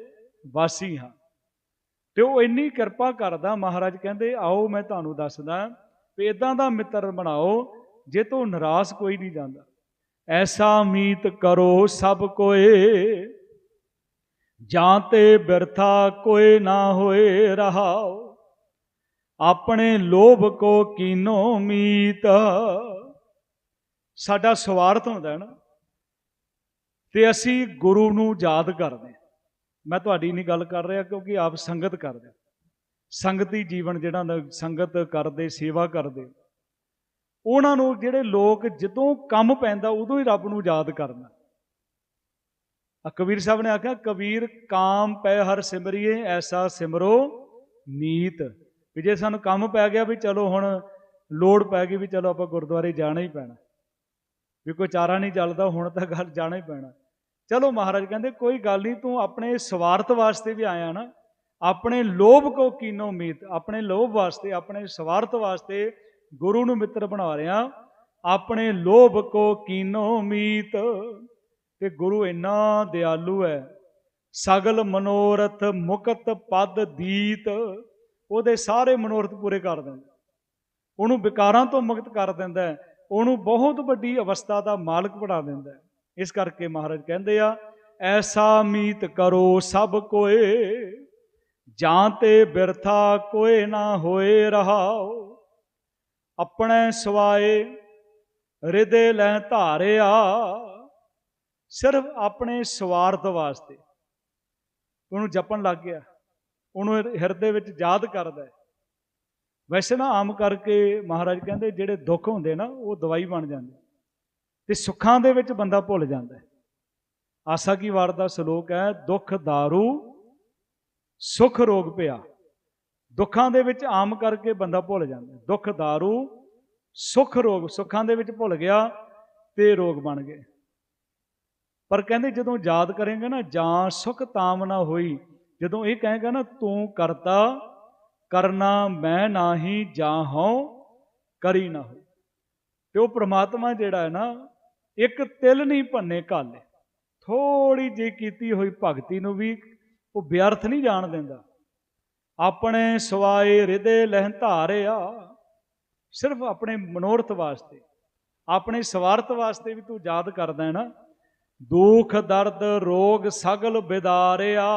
[SPEAKER 1] ਵਾਸੀ ਹਾਂ। ਤੇ ਉਹ ਇੰਨੀ ਕਿਰਪਾ ਕਰਦਾ, ਮਹਾਰਾਜ ਕਹਿੰਦੇ, ਆਓ, ਮੈਂ ਤੁਹਾਨੂੰ ਦੱਸਦਾ ਵੀ ਇਦਾਂ ਦਾ ਮਿੱਤਰ ਬਣਾਓ, ਜੇ ਤੋਂ ਨਿਰਾਸ਼ ਕੋਈ ਨਹੀਂ ਜਾਂਦਾ। ਐਸਾ ਮੀਤ ਕਰੋ ਸਭ ਕੋਏ ਜਾਂ ਤੇ ਬਿਰਥਾ ਕੋਈ ਨਾ ਹੋਏ ਰਹਾਓ ਆਪਣੇ ਲੋਭ ਕੋ ਕੀਨੋ ਮੀਤ। ਸਾਡਾ ਸਵਾਰਥ ਹੁੰਦਾ ਹੈ ਨਾ, ਤੇ ਅਸੀਂ ਗੁਰੂ ਨੂੰ ਯਾਦ ਕਰਦੇ ਹਾਂ। ਮੈਂ ਤੁਹਾਡੀ ਨਹੀਂ ਗੱਲ ਕਰ ਰਿਹਾ ਕਿਉਂਕਿ ਆਪ ਸੰਗਤ ਕਰਦੇ ਸੰਗਤੀ ਜੀਵਨ ਜਿਹੜਾ ਨਾ ਸੰਗਤ ਕਰਦੇ, ਸੇਵਾ ਕਰਦੇ। ਉਹਨਾਂ ਨੂੰ ਜਿਹੜੇ ਲੋਕ ਜਦੋਂ ਕੰਮ ਪੈਂਦਾ, ਉਦੋਂ ਹੀ ਰੱਬ ਨੂੰ ਯਾਦ ਕਰਨਾ। ਆ ਕਬੀਰ ਸਾਹਿਬ ਨੇ ਆਖਿਆ, ਕਬੀਰ ਕਾਮ ਪੈ ਹਰ ਸਿਮਰਿਏ, ਐਸਾ ਸਿਮਰੋ ਨੀਤ। ਵੀ ਜੇ ਸਾਨੂੰ ਕੰਮ ਪੈ ਗਿਆ ਵੀ ਚਲੋ ਹੁਣ ਲੋੜ ਪੈ ਗਈ ਵੀ ਚਲੋ ਆਪਾਂ ਗੁਰਦੁਆਰੇ ਜਾਣਾ ਹੀ ਪੈਣਾ। ਵੀ ਕੋਈ ਚਾਰਾ ਨਹੀਂ ਚੱਲਦਾ, ਹੁਣ ਤਾਂ ਗੱਲ ਜਾਣਾ ਹੀ ਪੈਣਾ। ਚਲੋ ਮਹਾਰਾਜ ਕਹਿੰਦੇ, ਕੋਈ ਗੱਲ ਨਹੀਂ, ਤੂੰ ਆਪਣੇ ਸਵਾਰਥ ਵਾਸਤੇ ਵੀ ਆਇਆ ਨਾ। ਆਪਣੇ ਲੋਭ ਕੋ ਕੀਨੋ ਮੀਤ, ਆਪਣੇ ਲੋਭ ਵਾਸਤੇ, ਆਪਣੇ ਸਵਾਰਥ ਵਾਸਤੇ ਗੁਰੂ ਨੂੰ ਮਿੱਤਰ ਬਣਾ ਰਿਆ ਆਪਣੇ ਲੋਭ ਕੋ ਕੀਨੋ ਮੀਤ। ਤੇ ਗੁਰੂ ਇੰਨਾ ਦਿਆਲੂ ਹੈ, ਸਗਲ ਮਨੋਰਥ ਮੁਕਤ ਪਦ ਦੀਤ, ਉਹਦੇ ਸਾਰੇ ਮਨੋਰਥ ਪੂਰੇ ਕਰ ਦਿੰਦਾ। ਉਹਨੂੰ ਵਿਕਾਰਾਂ ਤੋਂ ਮੁਕਤ ਕਰ ਦਿੰਦਾ ਹੈ, ਉਹਨੂੰ ਬਹੁਤ ਵੱਡੀ ਅਵਸਥਾ ਦਾ ਮਾਲਕ ਬਣਾ ਦਿੰਦਾ ਹੈ। ਇਸ ਕਰਕੇ ਮਹਾਰਾਜ ਕਹਿੰਦੇ ਆ, ਐਸਾ ਮੀਤ ਕਰੋ ਸਭ ਕੋਏ, ਜਾਂ ਤੇ ਬਿਰਥਾ ਕੋਏ ਨਾ ਹੋਏ ਰਹਾਓ ਆਪਣੇ ਸਵਾਏ ਹਿਰਦੇ ਲੈ ਧਾਰਿਆ ਸਿਰਫ ਆਪਣੇ ਸਵਾਰਥ ਵਾਸਤੇ ਉਹਨੂੰ ਜਪਣ ਲੱਗ ਗਿਆ ਉਹਨੂੰ ਹਿਰਦੇ ਵਿੱਚ ਯਾਦ ਕਰਦਾ ਹੈ ਵੈਸੇ ਨਾ ਆਮ ਕਰਕੇ ਮਹਾਰਾਜ ਕਹਿੰਦੇ ਜਿਹੜੇ ਦੁੱਖ ਹੁੰਦੇ ਨਾ ਉਹ ਦਵਾਈ ਬਣ ਜਾਂਦੇ ਤੇ ਸੁੱਖਾਂ ਦੇ ਵਿੱਚ ਬੰਦਾ ਭੁੱਲ ਜਾਂਦਾ ਹੈ ਆਸਾ ਕੀ ਵਾਰ ਦਾ ਸ਼ਲੋਕ ਹੈ ਦੁੱਖ दारू ਸੁਖ ਰੋਗ ਪਿਆ ਦੁੱਖਾਂ ਦੇ ਵਿੱਚ ਆਮ ਕਰਕੇ ਬੰਦਾ ਭੁੱਲ ਜਾਂਦਾ ਦੁੱਖ दारू ਸੁਖ ਰੋਗ ਸੁੱਖਾਂ ਦੇ ਵਿੱਚ ਭੁੱਲ ਗਿਆ ਤੇ ਰੋਗ ਬਣ ਗਏ ਪਰ ਕਹਿੰਦੇ ਜਦੋਂ ਯਾਦ ਕਰੇਗਾ ਨਾ, ਜਾਂ ਸੁਖ ਤਾਮ ਨਾ ਹੋਈ, ਜਦੋਂ ਇਹ ਕਹੇਗਾ ਨਾ, ਤੂੰ ਕਰਤਾ, ਕਰਨਾ ਮੈਂ ਨਾਹੀ ਜਾਂ ਹਉ ਕਰੀ ਨਾ ਹੋ ਤੇ ਉਹ ਪ੍ਰਮਾਤਮਾ ਜਿਹੜਾ ਹੈ ਨਾ, ਇੱਕ ਤਿਲ ਨਹੀਂ ਭੰਨੇ ਕਾਲੇ ਥੋੜੀ ਜਿਹੀ ਕੀਤੀ ਹੋਈ ਭਗਤੀ ਨੂੰ ਵੀ ਉਹ ਵਿਅਰਥ ਨਹੀਂ ਜਾਣ ਦਿੰਦਾ। ਆਪਣੇ ਸਵਾਏ ਹਿਰਦੇ ਲਹਿ ਧਾਰਿਆ, ਸਿਰਫ ਆਪਣੇ ਮਨੋਰਥ ਵਾਸਤੇ, ਆਪਣੇ ਸਵਾਰਥ ਵਾਸਤੇ ਵੀ ਤੂੰ ਯਾਦ ਕਰਦਾ ਹੈ ਨਾ ਦੁੱਖ ਦਰਦ ਰੋਗ ਸਗਲ ਬਿਦਾਰਿਆ।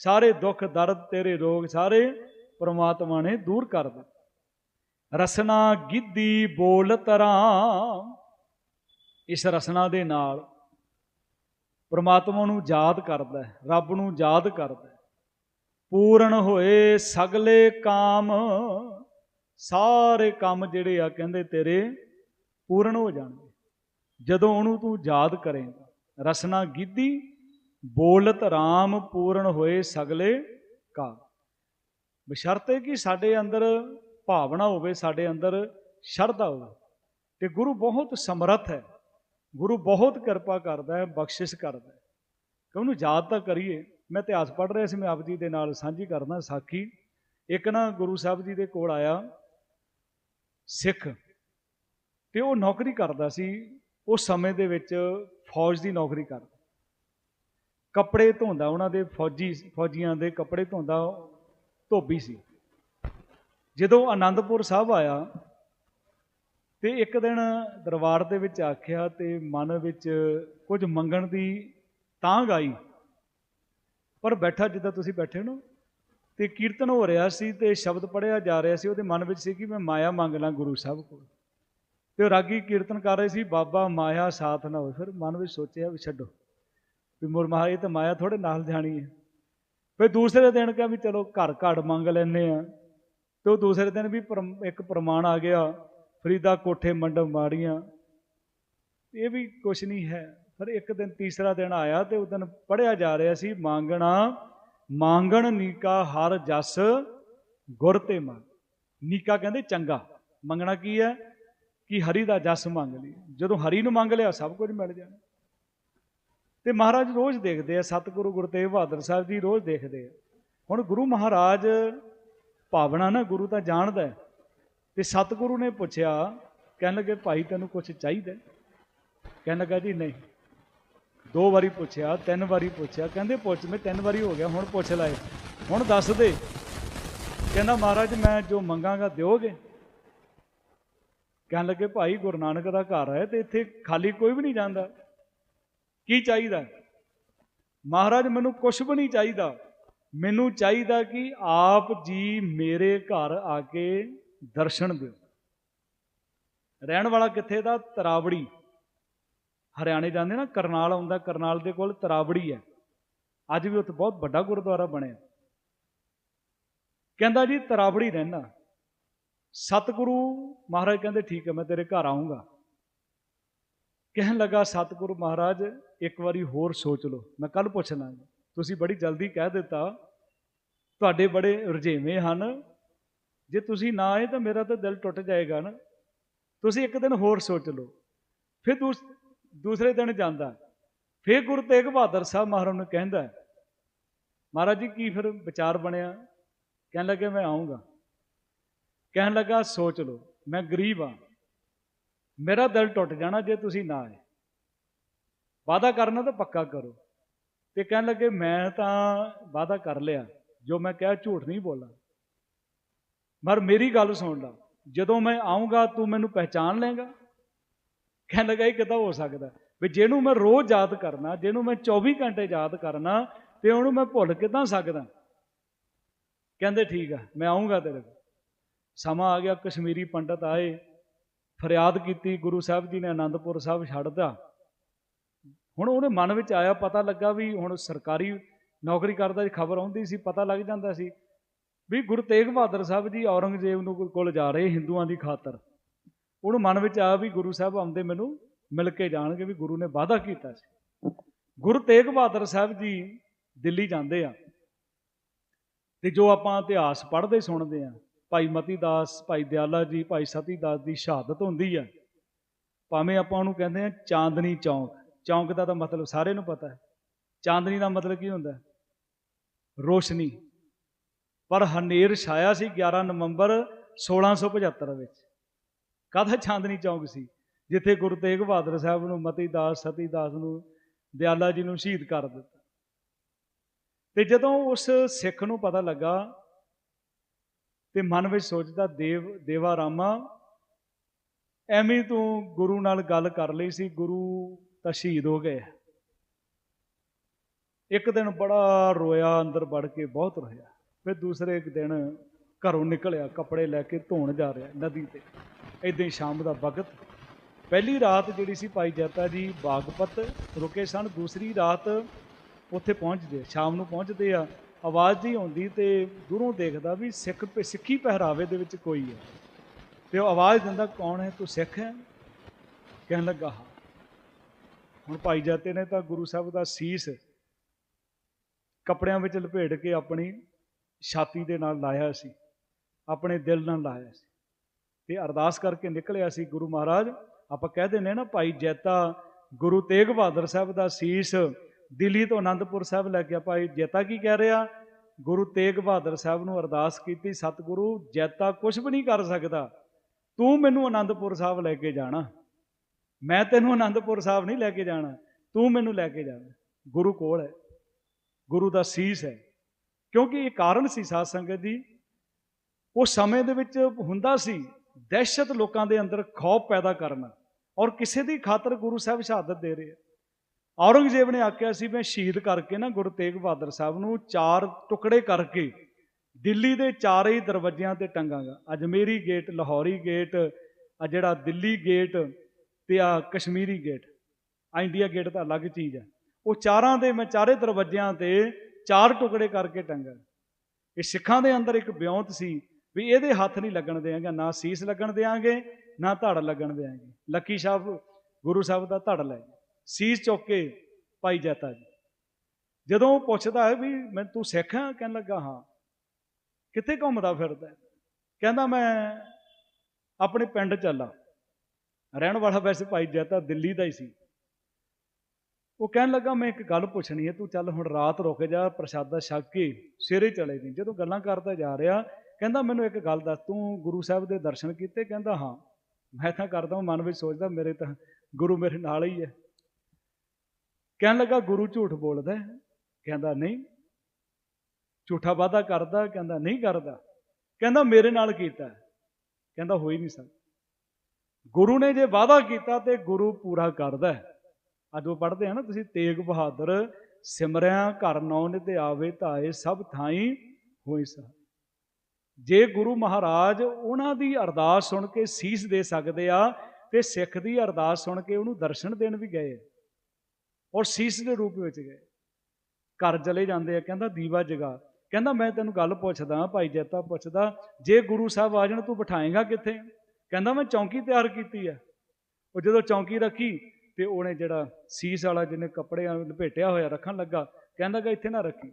[SPEAKER 1] ਸਾਰੇ ਦੁੱਖ ਦਰਦ ਤੇਰੇ ਰੋਗ ਸਾਰੇ ਪ੍ਰਮਾਤਮਾ ਨੇ ਦੂਰ ਕਰ ਦਿੱਤੇ। ਰਸਨਾ ਗਿੱਦੀ ਬੋਲ ਤਰਾਂ। ਇਸ ਰਸਨਾ ਦੇ ਨਾਲ ਪ੍ਰਮਾਤਮਾ ਨੂੰ ਯਾਦ ਕਰਦਾ ਹੈ, ਰੱਬ ਨੂੰ ਯਾਦ ਕਰਦਾ ਹੈ। ਪੂਰਨ ਹੋਏ ਸਗਲੇ ਕਾਮ, ਸਾਰੇ ਕੰਮ ਜਿਹੜੇ ਆ ਕਹਿੰਦੇ ਤੇਰੇ ਪੂਰਨ ਹੋ ਜਾਣ। ਜਦੋਂ ਉਹਨੂੰ ਤੂੰ ਯਾਦ ਕਰੇਂਗਾ, ਰਸਨਾ ਗਿੱਧੀ, ਬੋਲਤ RAM ਪੂਰਨ ਹੋਏ ਸਗਲੇ ਕਾ ਬਸ਼ਰਤੇ ਕਿ ਸਾਡੇ ਅੰਦਰ ਭਾਵਨਾ ਹੋਵੇ, ਸਾਡੇ ਅੰਦਰ ਸ਼ਰਧਾ ਹੋਵੇ। ਤੇ ਗੁਰੂ ਬਹੁਤ ਸਮਰੱਥ ਹੈ, ਗੁਰੂ ਬਹੁਤ ਕਿਰਪਾ ਕਰਦਾ ਹੈ, ਬਖਸ਼ਿਸ਼ ਕਰਦਾ ਹੈ। ਕਿ ਉਹਨੂੰ ਯਾਦ ਤਾਂ ਕਰੀਏ, ਮੈਂ ਇਤਿਹਾਸ ਪੜ੍ਹ ਰਿਹਾ ਸੀ, ਮੈਂ ਆਪ ਜੀ ਦੇ ਨਾਲ ਸਾਂਝੀ ਕਰਦਾ, ਸਾਖੀ। ਇੱਕ ਨਾ ਗੁਰੂ ਸਾਹਿਬ ਜੀ ਦੇ ਕੋਲ ਆਇਆ ਸਿੱਖ, ਤੇ ਉਹ ਨੌਕਰੀ ਕਰਦਾ ਸੀ ਉਸ ਸਮੇਂ ਦੇ ਵਿੱਚ ਫੌਜ ਦੀ ਨੌਕਰੀ ਕਰਦਾ। ਕੱਪੜੇ ਧੋਂਦਾ, ਉਹਨਾਂ ਦੇ ਫੌਜੀ, ਫੌਜੀਆਂ ਦੇ ਕੱਪੜੇ ਧੋਂਦਾ, ਧੋਬੀ ਸੀ। ਜਦੋਂ ਆਨੰਦਪੁਰ ਸਾਹਿਬ ਆਇਆ ਤੇ ਇੱਕ ਦਿਨ ਦਰਬਾਰ ਦੇ ਵਿੱਚ ਆਖਿਆ ਤੇ ਮਨ ਵਿੱਚ ਕੁਝ ਮੰਗਣ ਦੀ ਤਾਂਗ ਆਈ। ਪਰ ਬੈਠਾ ਜਿੱਦਾਂ ਤੁਸੀਂ ਬੈਠੇ ਹੋ ਨਾ, ਤੇ ਕੀਰਤਨ ਹੋ ਰਿਹਾ ਸੀ ਤੇ ਸ਼ਬਦ ਪੜਿਆ ਜਾ ਰਿਹਾ ਸੀ, ਉਹਦੇ ਮਨ ਵਿੱਚ ਸੀ ਕਿ ਮੈਂ ਮਾਇਆ ਮੰਗ ਲਾਂ ਗੁਰੂ ਸਾਹਿਬ ਕੋਲ। ਤੇ ਉਹ ਰਾਗੀ ਕੀਰਤਨ ਕਰ ਰਹੇ ਸੀ, ਬਾਬਾ ਮਾਇਆ ਸਾਥ ਨਾ ਹੋਵੇ। ਫਿਰ ਮਨ ਵਿੱਚ ਸੋਚਿਆ ਵੀ ਛੱਡੋ। ਵੀ ਮੁਰ ਇਹ ਤਾਂ ਮਾਇਆ ਥੋੜੇ ਨਾਲ ਜਾਣੀ ਹੈ। ਫਿਰ ਦੂਸਰੇ ਦਿਨ ਕਿਹਾ ਵੀ ਚਲੋ ਘਰ ਘੜ ਮੰਗ ਲੈਨੇ ਆ ਤੇ ਉਹ ਦੂਸਰੇ ਦਿਨ ਵੀ ਪ੍ਰਮ- ਇੱਕ ਪ੍ਰਮਾਣ ਆ ਗਿਆ, ਫਰੀਦਾ ਕੋਠੇ ਮੰਡਪ ਮਾੜੀਆਂ। ਇਹ ਵੀ ਕੁਛ ਨਹੀਂ ਹੈ। ਪਰ ਇੱਕ ਦਿਨ ਤੀਸਰਾ ਦਿਨ ਆਇਆ ਤੇ ਉਹ ਦਿਨ ਪੜਿਆ ਜਾ ਰਿਹਾ ਸੀ, ਮੰਗਣਾ, ਮੰਗਣ ਨੀਕਾ ਹਰ ਜਸ ਗੁਰ ਤੇ ਮੰਗ ਨੀਕਾ ਕਹਿੰਦੇ, ਚੰਗਾ। ਮੰਗਣਾ ਕੀ ਹੈ? ਕਿ ਹਰੀ ਦਾ ਜਸ ਮੰਗ ਲਈ। ਜਦੋਂ ਹਰੀ ਨੂੰ ਮੰਗ ਲਿਆ, ਸਭ ਕੁਝ ਮਿਲ ਜਾਣਾ। ਤੇ ਮਹਾਰਾਜ ਰੋਜ਼ ਦੇਖਦੇ ਆ, ਸਤਿਗੁਰੂ ਗੁਰੂ ਤੇਗ ਬਹਾਦਰ ਸਾਹਿਬ ਜੀ ਰੋਜ਼ ਦੇਖਦੇ ਆ। ਹੁਣ ਗੁਰੂ ਮਹਾਰਾਜ ਭਾਵਨਾ ਨਾ, ਗੁਰੂ ਤਾਂ ਜਾਣਦਾ ਹੈ। ਤੇ ਸਤਿਗੁਰੂ ਨੇ ਪੁੱਛਿਆ, ਕਹਿਣ ਲੱਗੇ, ਭਾਈ, ਤੈਨੂੰ ਕੁਝ ਚਾਹੀਦਾ ਕਹਿਣ ਲੱਗਾ, ਜੀ, ਨਹੀਂ। ਦੋ ਵਾਰੀ ਪੁੱਛਿਆ, ਤਿੰਨ ਵਾਰੀ ਪੁੱਛਿਆ। ਕਹਿੰਦੇ, ਪੁੱਛ, ਮੈਂ ਤਿੰਨ ਵਾਰੀ ਹੋ ਗਿਆ, ਹੁਣ ਪੁੱਛ ਲੈ। ਹੁਣ ਦੱਸ ਦੇ। ਕਹਿੰਦਾ, ਮਹਾਰਾਜ, ਮੈਂ ਜੋ ਮੰਗਾਂਗਾ, ਦਿਓਗੇ? ਕਹਿਣ ਲੱਗੇ, ਭਾਈ ਗੁਰੂ ਨਾਨਕ ਦਾ ਘਰ ਹੈ ਤੇ ਇੱਥੇ ਖਾਲੀ ਕੋਈ ਵੀ ਨਹੀਂ ਜਾਂਦਾ। ਕੀ ਚਾਹੀਦਾ? ਮਹਾਰਾਜ, ਮੈਨੂੰ ਕੁਝ ਵੀ ਨਹੀਂ ਚਾਹੀਦਾ। ਮੈਨੂੰ ਚਾਹੀਦਾ ਕਿ ਆਪ ਜੀ ਮੇਰੇ ਘਰ ਆ ਕੇ ਦਰਸ਼ਨ ਦਿਓ। ਰਹਿਣ ਵਾਲਾ ਕਿੱਥੇ ਦਾ? ਤਰਾਵੜੀ। ਹਰਿਆਣੇ ਜਾਂਦੇ ਨਾ, ਕਰਨਾਲ ਆਉਂਦਾ, ਕਰਨਾਲ ਦੇ ਕੋਲ ਤਰਾਵੜੀ ਹੈ। ਅੱਜ ਵੀ ਉੱਥੇ ਬਹੁਤ ਵੱਡਾ ਗੁਰਦੁਆਰਾ ਬਣਿਆ। ਕਹਿੰਦਾ ਜੀ, ਤਰਾਵੜੀ ਰਹਿਣਾ ਸਤਿਗੁਰੂ ਮਹਾਰਾਜ ਕਹਿੰਦੇ, ਠੀਕ ਹੈ, ਮੈਂ ਤੇਰੇ ਘਰ ਆਉਂਗਾ ਕਹਿਣ ਲੱਗਾ, ਸਤਿਗੁਰੂ ਮਹਾਰਾਜ, ਇੱਕ ਵਾਰੀ ਹੋਰ ਸੋਚ ਲਓ। ਮੈਂ ਕੱਲ ਪੁੱਛ ਲਾਂਗਾ ਤੁਸੀਂ ਬੜੀ ਜਲਦੀ ਕਹਿ ਦਿੱਤਾ। ਤੁਹਾਡੇ ਬੜੇ ਰੁਝੇਵੇਂ ਹਨ। ਜੇ ਤੁਸੀਂ ਨਾ ਆਏ ਤਾਂ ਮੇਰਾ ਤਾਂ ਦਿਲ ਟੁੱਟ ਜਾਏਗਾ ਨਾ। ਤੁਸੀਂ ਇੱਕ ਦਿਨ ਹੋਰ ਸੋਚ ਲਓ। ਫਿਰ ਦੂਸ, ਦੂਸਰੇ ਦਿਨ ਜਾਂਦਾ। ਫਿਰ ਗੁਰੂ ਤੇਗ ਬਹਾਦਰ ਸਾਹਿਬ ਮਹਾਰਾਜ ਨੂੰ ਕਹਿੰਦਾ, ਮਹਾਰਾਜ ਜੀ, ਕੀ ਫਿਰ ਵਿਚਾਰ ਬਣਿਆ? ਕਹਿਣ ਲੱਗੇ, ਮੈਂ ਆਉਂਗਾ ਕਹਿਣ ਲੱਗਾ, ਸੋਚ ਲਓ, ਮੈਂ ਗਰੀਬ ਹਾਂ। ਮੇਰਾ ਦਿਲ ਟੁੱਟ ਜਾਣਾ ਜੇ ਤੁਸੀਂ ਨਾ ਆਏ। ਵਾਦਾ ਕਰਨਾ ਤਾਂ ਪੱਕਾ ਕਰੋ। ਤੇ ਕਹਿਣ ਲੱਗੇ, ਮੈਂ ਤਾਂ ਵਾਦਾ ਕਰ ਲਿਆ, ਜੋ ਮੈਂ ਕਿਹਾ ਝੂਠ ਨਹੀਂ ਬੋਲਾਂ ਪਰ ਮੇਰੀ ਗੱਲ ਸੁਣ ਲਾ, ਜਦੋਂ ਮੈਂ ਆਉਂਗਾ ਤੂੰ ਮੈਨੂੰ ਪਹਿਚਾਨ ਲੇਗਾ ਕਹਿਣ ਲੱਗਾ, ਇਹ ਕਿੱਦਾਂ ਹੋ ਸਕਦਾ? ਵੀ ਜਿਹਨੂੰ ਮੈਂ ਰੋਜ਼ ਯਾਦ ਕਰਨਾ, ਜਿਹਨੂੰ ਮੈਂ 24 ਘੰਟੇ ਯਾਦ ਕਰਨਾ, ਤੇ ਉਹਨੂੰ ਮੈਂ ਭੁੱਲ ਕਿੱਦਾਂ ਸਕਦਾ? ਕਹਿੰਦੇ, ਠੀਕ ਆ, ਮੈਂ ਆਉਂਗਾ ਤੇਰੇ ਕੋਲ। ਸਮਾਂ ਆ ਗਿਆ, ਕਸ਼ਮੀਰੀ ਪੰਡਤ ਆਏ, ਫਰਿਆਦ ਕੀਤੀ, ਗੁਰੂ ਸਾਹਿਬ ਜੀ ਨੇ ਆਨੰਦਪੁਰ ਸਾਹਿਬ ਛੱਡਦਾ ਹੁਣ ਉਹਦੇ ਮਨ ਵਿੱਚ ਆਇਆ, ਪਤਾ ਲੱਗਾ ਵੀ ਹੁਣ ਸਰਕਾਰੀ ਨੌਕਰੀ ਕਰਦਾ ਖਬਰ ਆਉਂਦੀ ਸੀ, ਪਤਾ ਲੱਗ ਜਾਂਦਾ ਸੀ ਵੀ ਗੁਰੂ ਤੇਗ ਬਹਾਦਰ ਸਾਹਿਬ ਜੀ ਔਰੰਗਜ਼ੇਬ ਨੂੰ ਕੋਲ ਜਾ ਰਹੇ ਹਿੰਦੂਆਂ ਦੀ ਖਾਤਰ। ਉਹਨੂੰ ਮਨ ਵਿੱਚ ਆਇਆ ਵੀ ਗੁਰੂ ਸਾਹਿਬ ਆਉਂਦੇ ਮੈਨੂੰ ਮਿਲ ਕੇ ਜਾਣਗੇ ਵੀ ਗੁਰੂ ਨੇ ਵਾਅਦਾ ਕੀਤਾ ਸੀ। ਗੁਰੂ ਤੇਗ ਬਹਾਦਰ ਸਾਹਿਬ ਜੀ ਦਿੱਲੀ ਜਾਂਦੇ ਆ ਤੇ ਜੋ ਆਪਾਂ ਇਤਿਹਾਸ ਪੜ੍ਹਦੇ ਸੁਣਦੇ ਆ ਭਾਈ ਮਤੀ ਦਾਸ, ਭਾਈ ਦਿਆਲਾ ਜੀ, ਭਾਈ ਸਤੀ ਦਾਸ ਦੀ ਸ਼ਹਾਦਤ ਹੁੰਦੀ ਆ। ਭਾਵੇਂ ਆਪਾਂ ਉਹਨੂੰ ਕਹਿੰਦੇ ਆ ਚਾਂਦਨੀ ਚੌਂਕ। ਚੌਂਕ ਦਾ ਤਾਂ ਮਤਲਬ ਸਾਰੇ ਨੂੰ ਪਤਾ ਹੈ। ਚਾਂਦਨੀ ਦਾ ਮਤਲਬ ਕੀ ਹੁੰਦਾ ਰੋਸ਼ਨੀ। ਪਰ ਹਨੇਰ ਛਾਇਆ ਸੀ 11 ਨਵੰਬਰ 1675 ਵਿੱਚ। ਕਾਹਦਾ ਚਾਂਦਨੀ ਚੌਂਕ ਸੀ? ਜਿੱਥੇ ਗੁਰੂ ਤੇਗ ਬਹਾਦਰ ਸਾਹਿਬ ਨੂੰ ਮਤੀ ਦਾਸ, ਸਤੀ ਦਾਸ ਨੂੰ ਦਿਆਲਾ ਜੀ ਨੂੰ ਸ਼ਹੀਦ ਕਰ ਦਿੱਤਾ। ਤੇ ਜਦੋਂ ਉਸ ਸਿੱਖ ਨੂੰ ਪਤਾ ਲੱਗਾ ਤੇ ਮਨ ਵਿੱਚ ਸੋਚਦਾ, ਦੇਵ ਦੇਵਾ ਰਾਮਾ ਐਵੇਂ ਤੂੰ ਗੁਰੂ ਨਾਲ ਗੱਲ ਕਰ ਲਈ ਸੀ, ਗੁਰੂ ਤਾਂ ਸ਼ਹੀਦ ਹੋ ਗਏ। ਇੱਕ ਦਿਨ ਬੜਾ ਰੋਇਆ, ਅੰਦਰ ਵੜ ਕੇ ਬਹੁਤ ਰੋਇਆ। ਫਿਰ ਦੂਸਰੇ ਇੱਕ ਦਿਨ ਘਰੋਂ ਨਿਕਲਿਆ, ਕੱਪੜੇ ਲੈ ਕੇ ਧੋਣ ਜਾ ਰਿਹਾ, ਨਦੀ ਤੇ। ਇਦਾਂ ਹੀ ਸ਼ਾਮ ਦਾ ਵਕਤ। ਪਹਿਲੀ ਰਾਤ ਜਿਹੜੀ ਸੀ ਭਾਈ ਜੱਤਾ ਜੀ ਬਾਗਪਤ ਰੁਕੇ ਸਨ, ਦੂਸਰੀ ਰਾਤ ਉੱਥੇ ਪਹੁੰਚਦੇ ਸ਼ਾਮ ਨੂੰ ਪਹੁੰਚਦੇ ਆ। ਆਵਾਜ਼ ਜੀ ਆਉਂਦੀ ਤੇ ਦੂਰੋਂ ਦੇਖਦਾ ਵੀ ਸਿੱਖ ਪੇ, ਸਿੱਖੀ ਪਹਿਰਾਵੇ ਦੇ ਵਿੱਚ ਕੋਈ ਹੈ। ਤੇ ਉਹ ਆਵਾਜ਼ ਦਿੰਦਾ, ਕੌਣ ਹੈ ਤੂੰ ਸਿੱਖ ਹੈ? ਕਹਿਣ ਲੱਗਾ, ਹਾਂ। ਹੁਣ ਭਾਈ ਜਾਤੇ ਨੇ ਤਾਂ ਗੁਰੂ ਸਾਹਿਬ ਦਾ ਸੀਸ ਕੱਪੜਿਆਂ ਵਿੱਚ ਲਪੇਟ ਕੇ ਆਪਣੀ ਛਾਤੀ ਦੇ ਨਾਲ ਲਾਇਆ ਸੀ, ਆਪਣੇ ਦਿਲ ਨਾਲ ਲਾਇਆ ਸੀ ਤੇ ਅਰਦਾਸ ਕਰਕੇ ਨਿਕਲਿਆ ਸੀ, ਗੁਰੂ ਮਹਾਰਾਜ, ਆਪਾਂ ਕਹਿ ਦਿੰਦੇ ਨਾ ਭਾਈ ਜੈਤਾ ਗੁਰੂ ਤੇਗ ਬਹਾਦਰ ਸਾਹਿਬ ਦਾ ਸੀਸ ਦਿੱਲੀ ਤੋਂ ਆਨੰਦਪੁਰ ਸਾਹਿਬ ਲੈ ਗਿਆ ਭਾਈ ਜੈਤਾ ਕੀ ਕਹਿ ਰਿਹਾ ਗੁਰੂ ਤੇਗ ਬਹਾਦਰ ਸਾਹਿਬ ਨੂੰ ਅਰਦਾਸ ਕੀਤੀ, ਸਤਿਗੁਰੂ, ਜੈਤਾ ਕੁਝ ਵੀ ਨਹੀਂ ਕਰ ਸਕਦਾ, ਤੂੰ ਮੈਨੂੰ ਆਨੰਦਪੁਰ ਸਾਹਿਬ ਲੈ ਕੇ ਜਾਣਾ। ਮੈਂ ਤੈਨੂੰ ਆਨੰਦਪੁਰ ਸਾਹਿਬ ਨਹੀਂ ਲੈ ਕੇ ਜਾਣਾ, ਤੂੰ ਮੈਨੂੰ ਲੈ ਕੇ ਜਾਣਾ। ਗੁਰੂ ਕੋਲ ਹੈ, ਗੁਰੂ ਦਾ ਸੀਸ ਹੈ। ਕਿਉਂਕਿ ਇਹ ਕਾਰਨ ਸੀ ਸਾਧ ਸੰਗਤ ਦੀ ਉਸ ਸਮੇਂ ਦੇ ਵਿੱਚ ਹੁੰਦਾ ਸੀ ਦਹਿਸ਼ਤ ਲੋਕਾਂ ਦੇ ਅੰਦਰ ਖੌਫ ਪੈਦਾ ਕਰਨਾ, ਔਰ ਕਿਸੇ ਦੀ ਖਾਤਰ ਗੁਰੂ ਸਾਹਿਬ ਸ਼ਹਾਦਤ ਦੇ ਰਹੇ ਆ। ਔਰੰਗਜ਼ੇਬ ਨੇ ਆਖਿਆ ਸੀ, ਮੈਂ ਸ਼ਹੀਦ ਕਰਕੇ ਨਾ ਗੁਰੂ ਤੇਗ ਬਹਾਦਰ ਸਾਹਿਬ ਨੂੰ ਚਾਰ ਟੁਕੜੇ ਕਰਕੇ ਦਿੱਲੀ ਦੇ ਚਾਰੇ ਹੀ ਦਰਵਾਜ਼ਿਆਂ ਤੇ ਟੰਗਾਂਗਾ। ਅਜਮੇਰੀ ਗੇਟ, ਲਾਹੌਰੀ ਗੇਟ, ਆ ਜਿਹੜਾ ਦਿੱਲੀ ਗੇਟ ਤੇ ਆ ਕਸ਼ਮੀਰੀ ਗੇਟ, ਆ ਇੰਡੀਆ ਗੇਟ ਤਾਂ ਅਲੱਗ ਚੀਜ਼ ਹੈ ਉਹ ਚਾਰਾਂ ਦੇ, ਮੈਂ ਚਾਰੇ ਦਰਵਾਜ਼ਿਆਂ ਤੇ ਚਾਰ ਟੁਕੜੇ ਕਰਕੇ ਟੰਗਾ ਇਹ ਸਿੱਖਾਂ ਦੇ ਅੰਦਰ ਇੱਕ ਬਿਉਂਤ ਸੀ ਵੀ ਇਹਦੇ ਹੱਥ ਨਹੀਂ ਲੱਗਣ ਦੇਾਂਗੇ ਨਾ ਸੀਸ ਲੱਗਣ ਦੇਾਂਗੇ ਨਾ ਧੜ ਲੱਗਣ ਦੇਾਂਗੇ ਲੱਕੀ ਸਾਹਿਬ, ਗੁਰੂ ਸਾਹਿਬ ਦਾ ਧੜ ਲੈ ਸੀਸ ਚੁੱਕ ਕੇ ਪਾਈ ਜਾਤਾ ਜੀ। ਜਦੋਂ ਉਹ ਪੁੱਛਦਾ ਹੈ ਵੀ ਮੈਂ ਤੂੰ ਸਿੱਖ ਆ ਕਹਿਣ ਲੱਗਾ, ਹਾਂ। ਕਿੱਥੇ ਘੁੰਮਦਾ ਫਿਰਦਾ? ਕਹਿੰਦਾ, ਮੈਂ ਆਪਣੇ ਪਿੰਡ ਚੱਲਾਂ ਰਹਿਣ ਵਾਲਾ ਵੈਸੇ ਭਾਈ ਜੈਤਾ ਦਿੱਲੀ ਦਾ ਹੀ ਸੀ। ਉਹ ਕਹਿਣ ਲੱਗਾ, ਮੈਂ ਇੱਕ ਗੱਲ ਪੁੱਛਣੀ ਹੈ, ਤੂੰ ਚੱਲ ਹੁਣ ਰਾਤ ਰੁਕ ਜਾ, ਪ੍ਰਸ਼ਾਦਾ ਛਕ ਕੇ ਸਵੇਰੇ ਚਲੇ ਜੀ ਜਦੋਂ ਗੱਲਾਂ ਕਰਦਾ ਜਾ ਰਿਹਾ, ਕਹਿੰਦਾ, ਮੈਨੂੰ ਇੱਕ ਗੱਲ ਦੱਸ, ਤੂੰ ਗੁਰੂ ਸਾਹਿਬ ਦੇ ਦਰਸ਼ਨ ਕੀਤੇ? ਕਹਿੰਦਾ, ਹਾਂ। ਮੈਂ ਤਾਂ ਕਰਦਾ, ਮਨ ਵਿੱਚ ਸੋਚਦਾ, ਮੇਰੇ ਤਾਂ ਗੁਰੂ ਮੇਰੇ ਨਾਲ ਹੀ ਹੈ। ਕਹਿਣ ਲੱਗਾ, ਗੁਰੂ ਝੂਠ ਬੋਲਦਾ ਕਹਿੰਦਾ, ਨਹੀਂ। ਝੂਠਾ ਵਾਦਾ ਕਰਦਾ, ਕਹਿੰਦਾ, ਨਹੀਂ ਕਰਦਾ। ਕਹਿੰਦਾ, ਮੇਰੇ ਨਾਲ ਕੀਤਾ ਕਹਿੰਦਾ ਹੋ ਹੀ ਨਹੀਂ ਸਕਦਾ ਗੁਰੂ ਨੇ ਜੇ ਵਾਦਾ ਕੀਤਾ ਤੇ ਗੁਰੂ ਪੂਰਾ ਕਰਦਾ ਅੱਜ ਉਹ ਪੜ੍ਹਦੇ ਆ ਨਾ, ਤੁਸੀਂ ਤੇਗ ਬਹਾਦਰ, ਸਿਮਰਿਆ ਘਰ ਨੌ ਤੇ ਆਵੇ ਧਾਏ, ਸਭ ਥਾਈ ਹੋਈ ਸਾ ਜੇ ਗੁਰੂ ਮਹਾਰਾਜ ਉਹਨਾਂ ਦੀ ਅਰਦਾਸ ਸੁਣ ਕੇ ਸੀਸ ਦੇ ਸਕਦੇ ਆ, ਤੇ ਸਿੱਖ ਦੀ ਅਰਦਾਸ ਸੁਣ ਕੇ ਉਹਨੂੰ ਦਰਸ਼ਨ ਦੇਣ ਵੀ ਗਏ ਔਰ ਸੀਸ ਦੇ ਰੂਪ ਵਿੱਚ ਗਏ। ਘਰ ਚਲੇ ਜਾਂਦੇ ਆ, ਕਹਿੰਦਾ ਦੀਵਾ ਜਗਾ। ਕਹਿੰਦਾ ਮੈਂ ਤੈਨੂੰ ਗੱਲ ਪੁੱਛਦਾ ਭਾਈ ਜੈਤਾ ਪੁੱਛਦਾ, ਜੇ ਗੁਰੂ ਸਾਹਿਬ ਆ ਜਾਣ ਤੂੰ ਬਿਠਾਏਗਾ ਕਿੱਥੇ? ਕਹਿੰਦਾ ਮੈਂ ਚੌਂਕੀ ਤਿਆਰ ਕੀਤੀ ਆ। ਉਹ ਜਦੋਂ ਚੌਂਕੀ ਰੱਖੀ ਤੇ ਉਹਨੇ ਜਿਹੜਾ ਸੀਸ ਵਾਲਾ ਜਿਹਨੇ ਕੱਪੜਿਆਂ ਲਪੇਟਿਆ ਹੋਇਆ ਰੱਖਣ ਲੱਗਾ, ਕਹਿੰਦਾ ਕਿ ਇੱਥੇ ਨਾ ਰੱਖੀ।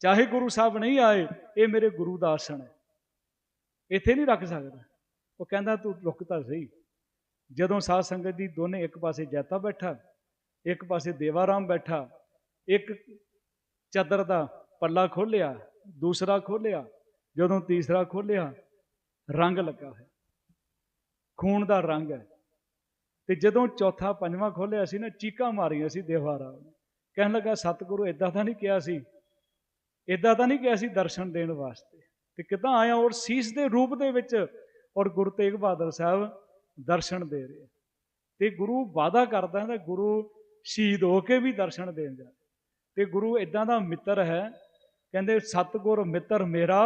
[SPEAKER 1] ਚਾਹੇ ਗੁਰੂ ਸਾਹਿਬ ਨਹੀਂ ਆਏ, ਇਹ ਮੇਰੇ ਗੁਰੂ ਦਾ ਆਸਣ ਹੈ। ਇੱਥੇ ਨਹੀਂ ਰੱਖ ਸਕਦਾ। ਉਹ ਕਹਿੰਦਾ ਤੂੰ ਰੁਕ ਤਾਂ ਸਹੀ। ਜਦੋਂ ਸਾਧ ਸੰਗਤ ਦੀ ਦੋਨੇ ਇੱਕ ਪਾਸੇ ਜੈਤਾ ਬੈਠਾ ਇੱਕ ਪਾਸੇ ਦੇਵਾਰਾਮ ਬੈਠਾ, ਇੱਕ ਚਾਦਰ ਦਾ ਪੱਲਾ ਖੋਲਿਆ ਦੂਸਰਾ ਖੋਲਿਆ ਜਦੋਂ ਤੀਸਰਾ ਖੋਲਿਆ ਰੰਗ ਲੱਗਾ ਹੈ ਖੂਨ ਦਾ ਰੰਗ ਹੈ। ਤੇ ਜਦੋਂ ਚੌਥਾ, ਪੰਜਵਾਂ ਖੋਲਿਆ ਸੀ ਨਾ, ਚੀਕਾਂ ਮਾਰੀਆਂ ਸੀ ਦੇਵਾਰਾਮ ਕਹਿਣ ਲੱਗਾ, ਸਤਿਗੁਰੂ ਇਦਾਂ ਤਾਂ ਨਹੀਂ ਕਿਹਾ ਸੀ? ਇਦਾਂ ਤਾਂ ਨਹੀਂ ਕਿਹਾ ਸੀ ਦਰਸ਼ਨ ਦੇਣ ਵਾਸਤੇ? ਤੇ ਕਿਦਾਂ ਆਇਆ ਔਰ ਸੀਸ ਦੇ ਰੂਪ ਦੇ ਵਿੱਚ ਔਰ ਗੁਰੂ ਤੇਗ ਬਹਾਦਰ ਸਾਹਿਬ ਦਰਸ਼ਨ ਦੇ ਰਹੇ ਤੇ ਗੁਰੂ ਵਾਦਾ ਕਰਦਾ ਹੈ ਕਿ ਗੁਰੂ ਸ਼ਹੀਦ ਹੋ ਕੇ ਵੀ ਦਰਸ਼ਨ ਦੇਣ ਜਾ ਤੇ ਗੁਰੂ ਇਦਾਂ ਦਾ ਮਿੱਤਰ ਹੈ, ਕਹਿੰਦੇ, ਸਤਗੁਰ ਮਿੱਤਰ ਮੇਰਾ,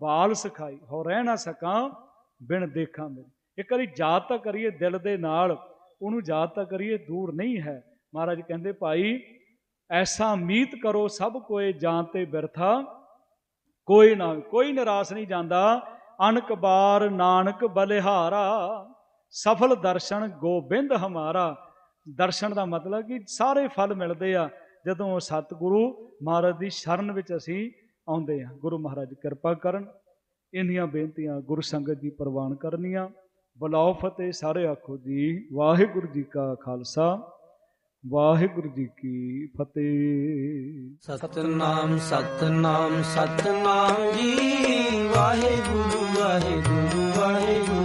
[SPEAKER 1] ਬਾਲ ਸਿਖਾਈ, ਹੋ ਰਹਿ ਨਾ ਸਕਾਂ, ਬਿਨ ਦੇਖਾਂ ਮੇਰੇ ਇੱਕ ਵਾਰੀ ਯਾਦ ਤਾਂ ਕਰੀਏ ਦਿਲ ਦੇ ਨਾਲ, ਉਹਨੂੰ ਯਾਦ ਤਾਂ ਕਰੀਏ, ਦੂਰ ਨਹੀਂ ਹੈ। ਮਹਾਰਾਜ ਕਹਿੰਦੇ, ਭਾਈ, ਐਸਾ ਮੀਤ ਕਰੋ ਸਭ ਕੋਏ ਜਾਂ ਤੇ ਬਿਰਥਾ, ਕੋਈ ਨਾ, ਕੋਈ ਨਿਰਾਸ਼ ਨਹੀਂ ਜਾਂਦਾ। ਅਨਕ ਬਾਰ ਨਾਨਕ ਬਲਿਹਾਰਾ, ਸਫਲ ਦਰਸ਼ਨ ਗੋਬਿੰਦ ਹਮਾਰਾ। ਦਰਸ਼ਨ ਦਾ ਮਤਲਬ ਕਿ ਸਾਰੇ ਫਲ ਮਿਲਦੇ ਆ, ਜਦੋਂ ਸਤਿਗੁਰੂ ਮਹਾਰਾਜ ਦੀ ਸ਼ਰਨ ਵਿੱਚ ਅਸੀਂ ਆਉਂਦੇ ਆ ਗੁਰੂ ਮਹਾਰਾਜ ਕਿਰਪਾ ਕਰਨ, ਇੰਨੀਆਂ ਬੇਨਤੀਆਂ ਗੁਰੂ ਸੰਗਤ ਦੀ ਪ੍ਰਵਾਨ ਕਰਨੀਆਂ। ਬੁਲਾਓ ਫਤਿਹ, ਸਾਰੇ ਆਖੋ ਜੀ, ਵਾਹਿਗੁਰੂ ਜੀ ਕਾ ਖਾਲਸਾ, ਵਾਹਿਗੁਰੂ ਜੀ ਕੀ ਫਤਿਹ।
[SPEAKER 2] ਸਤਨਾਮ ਸਤਨਾਮ ਸਤਨਾਮ ਜੀ, ਵਾਹਿਗੁਰੂ ਵਾਹਿਗੁਰੂ ਵਾਹਿਗੁਰੂ।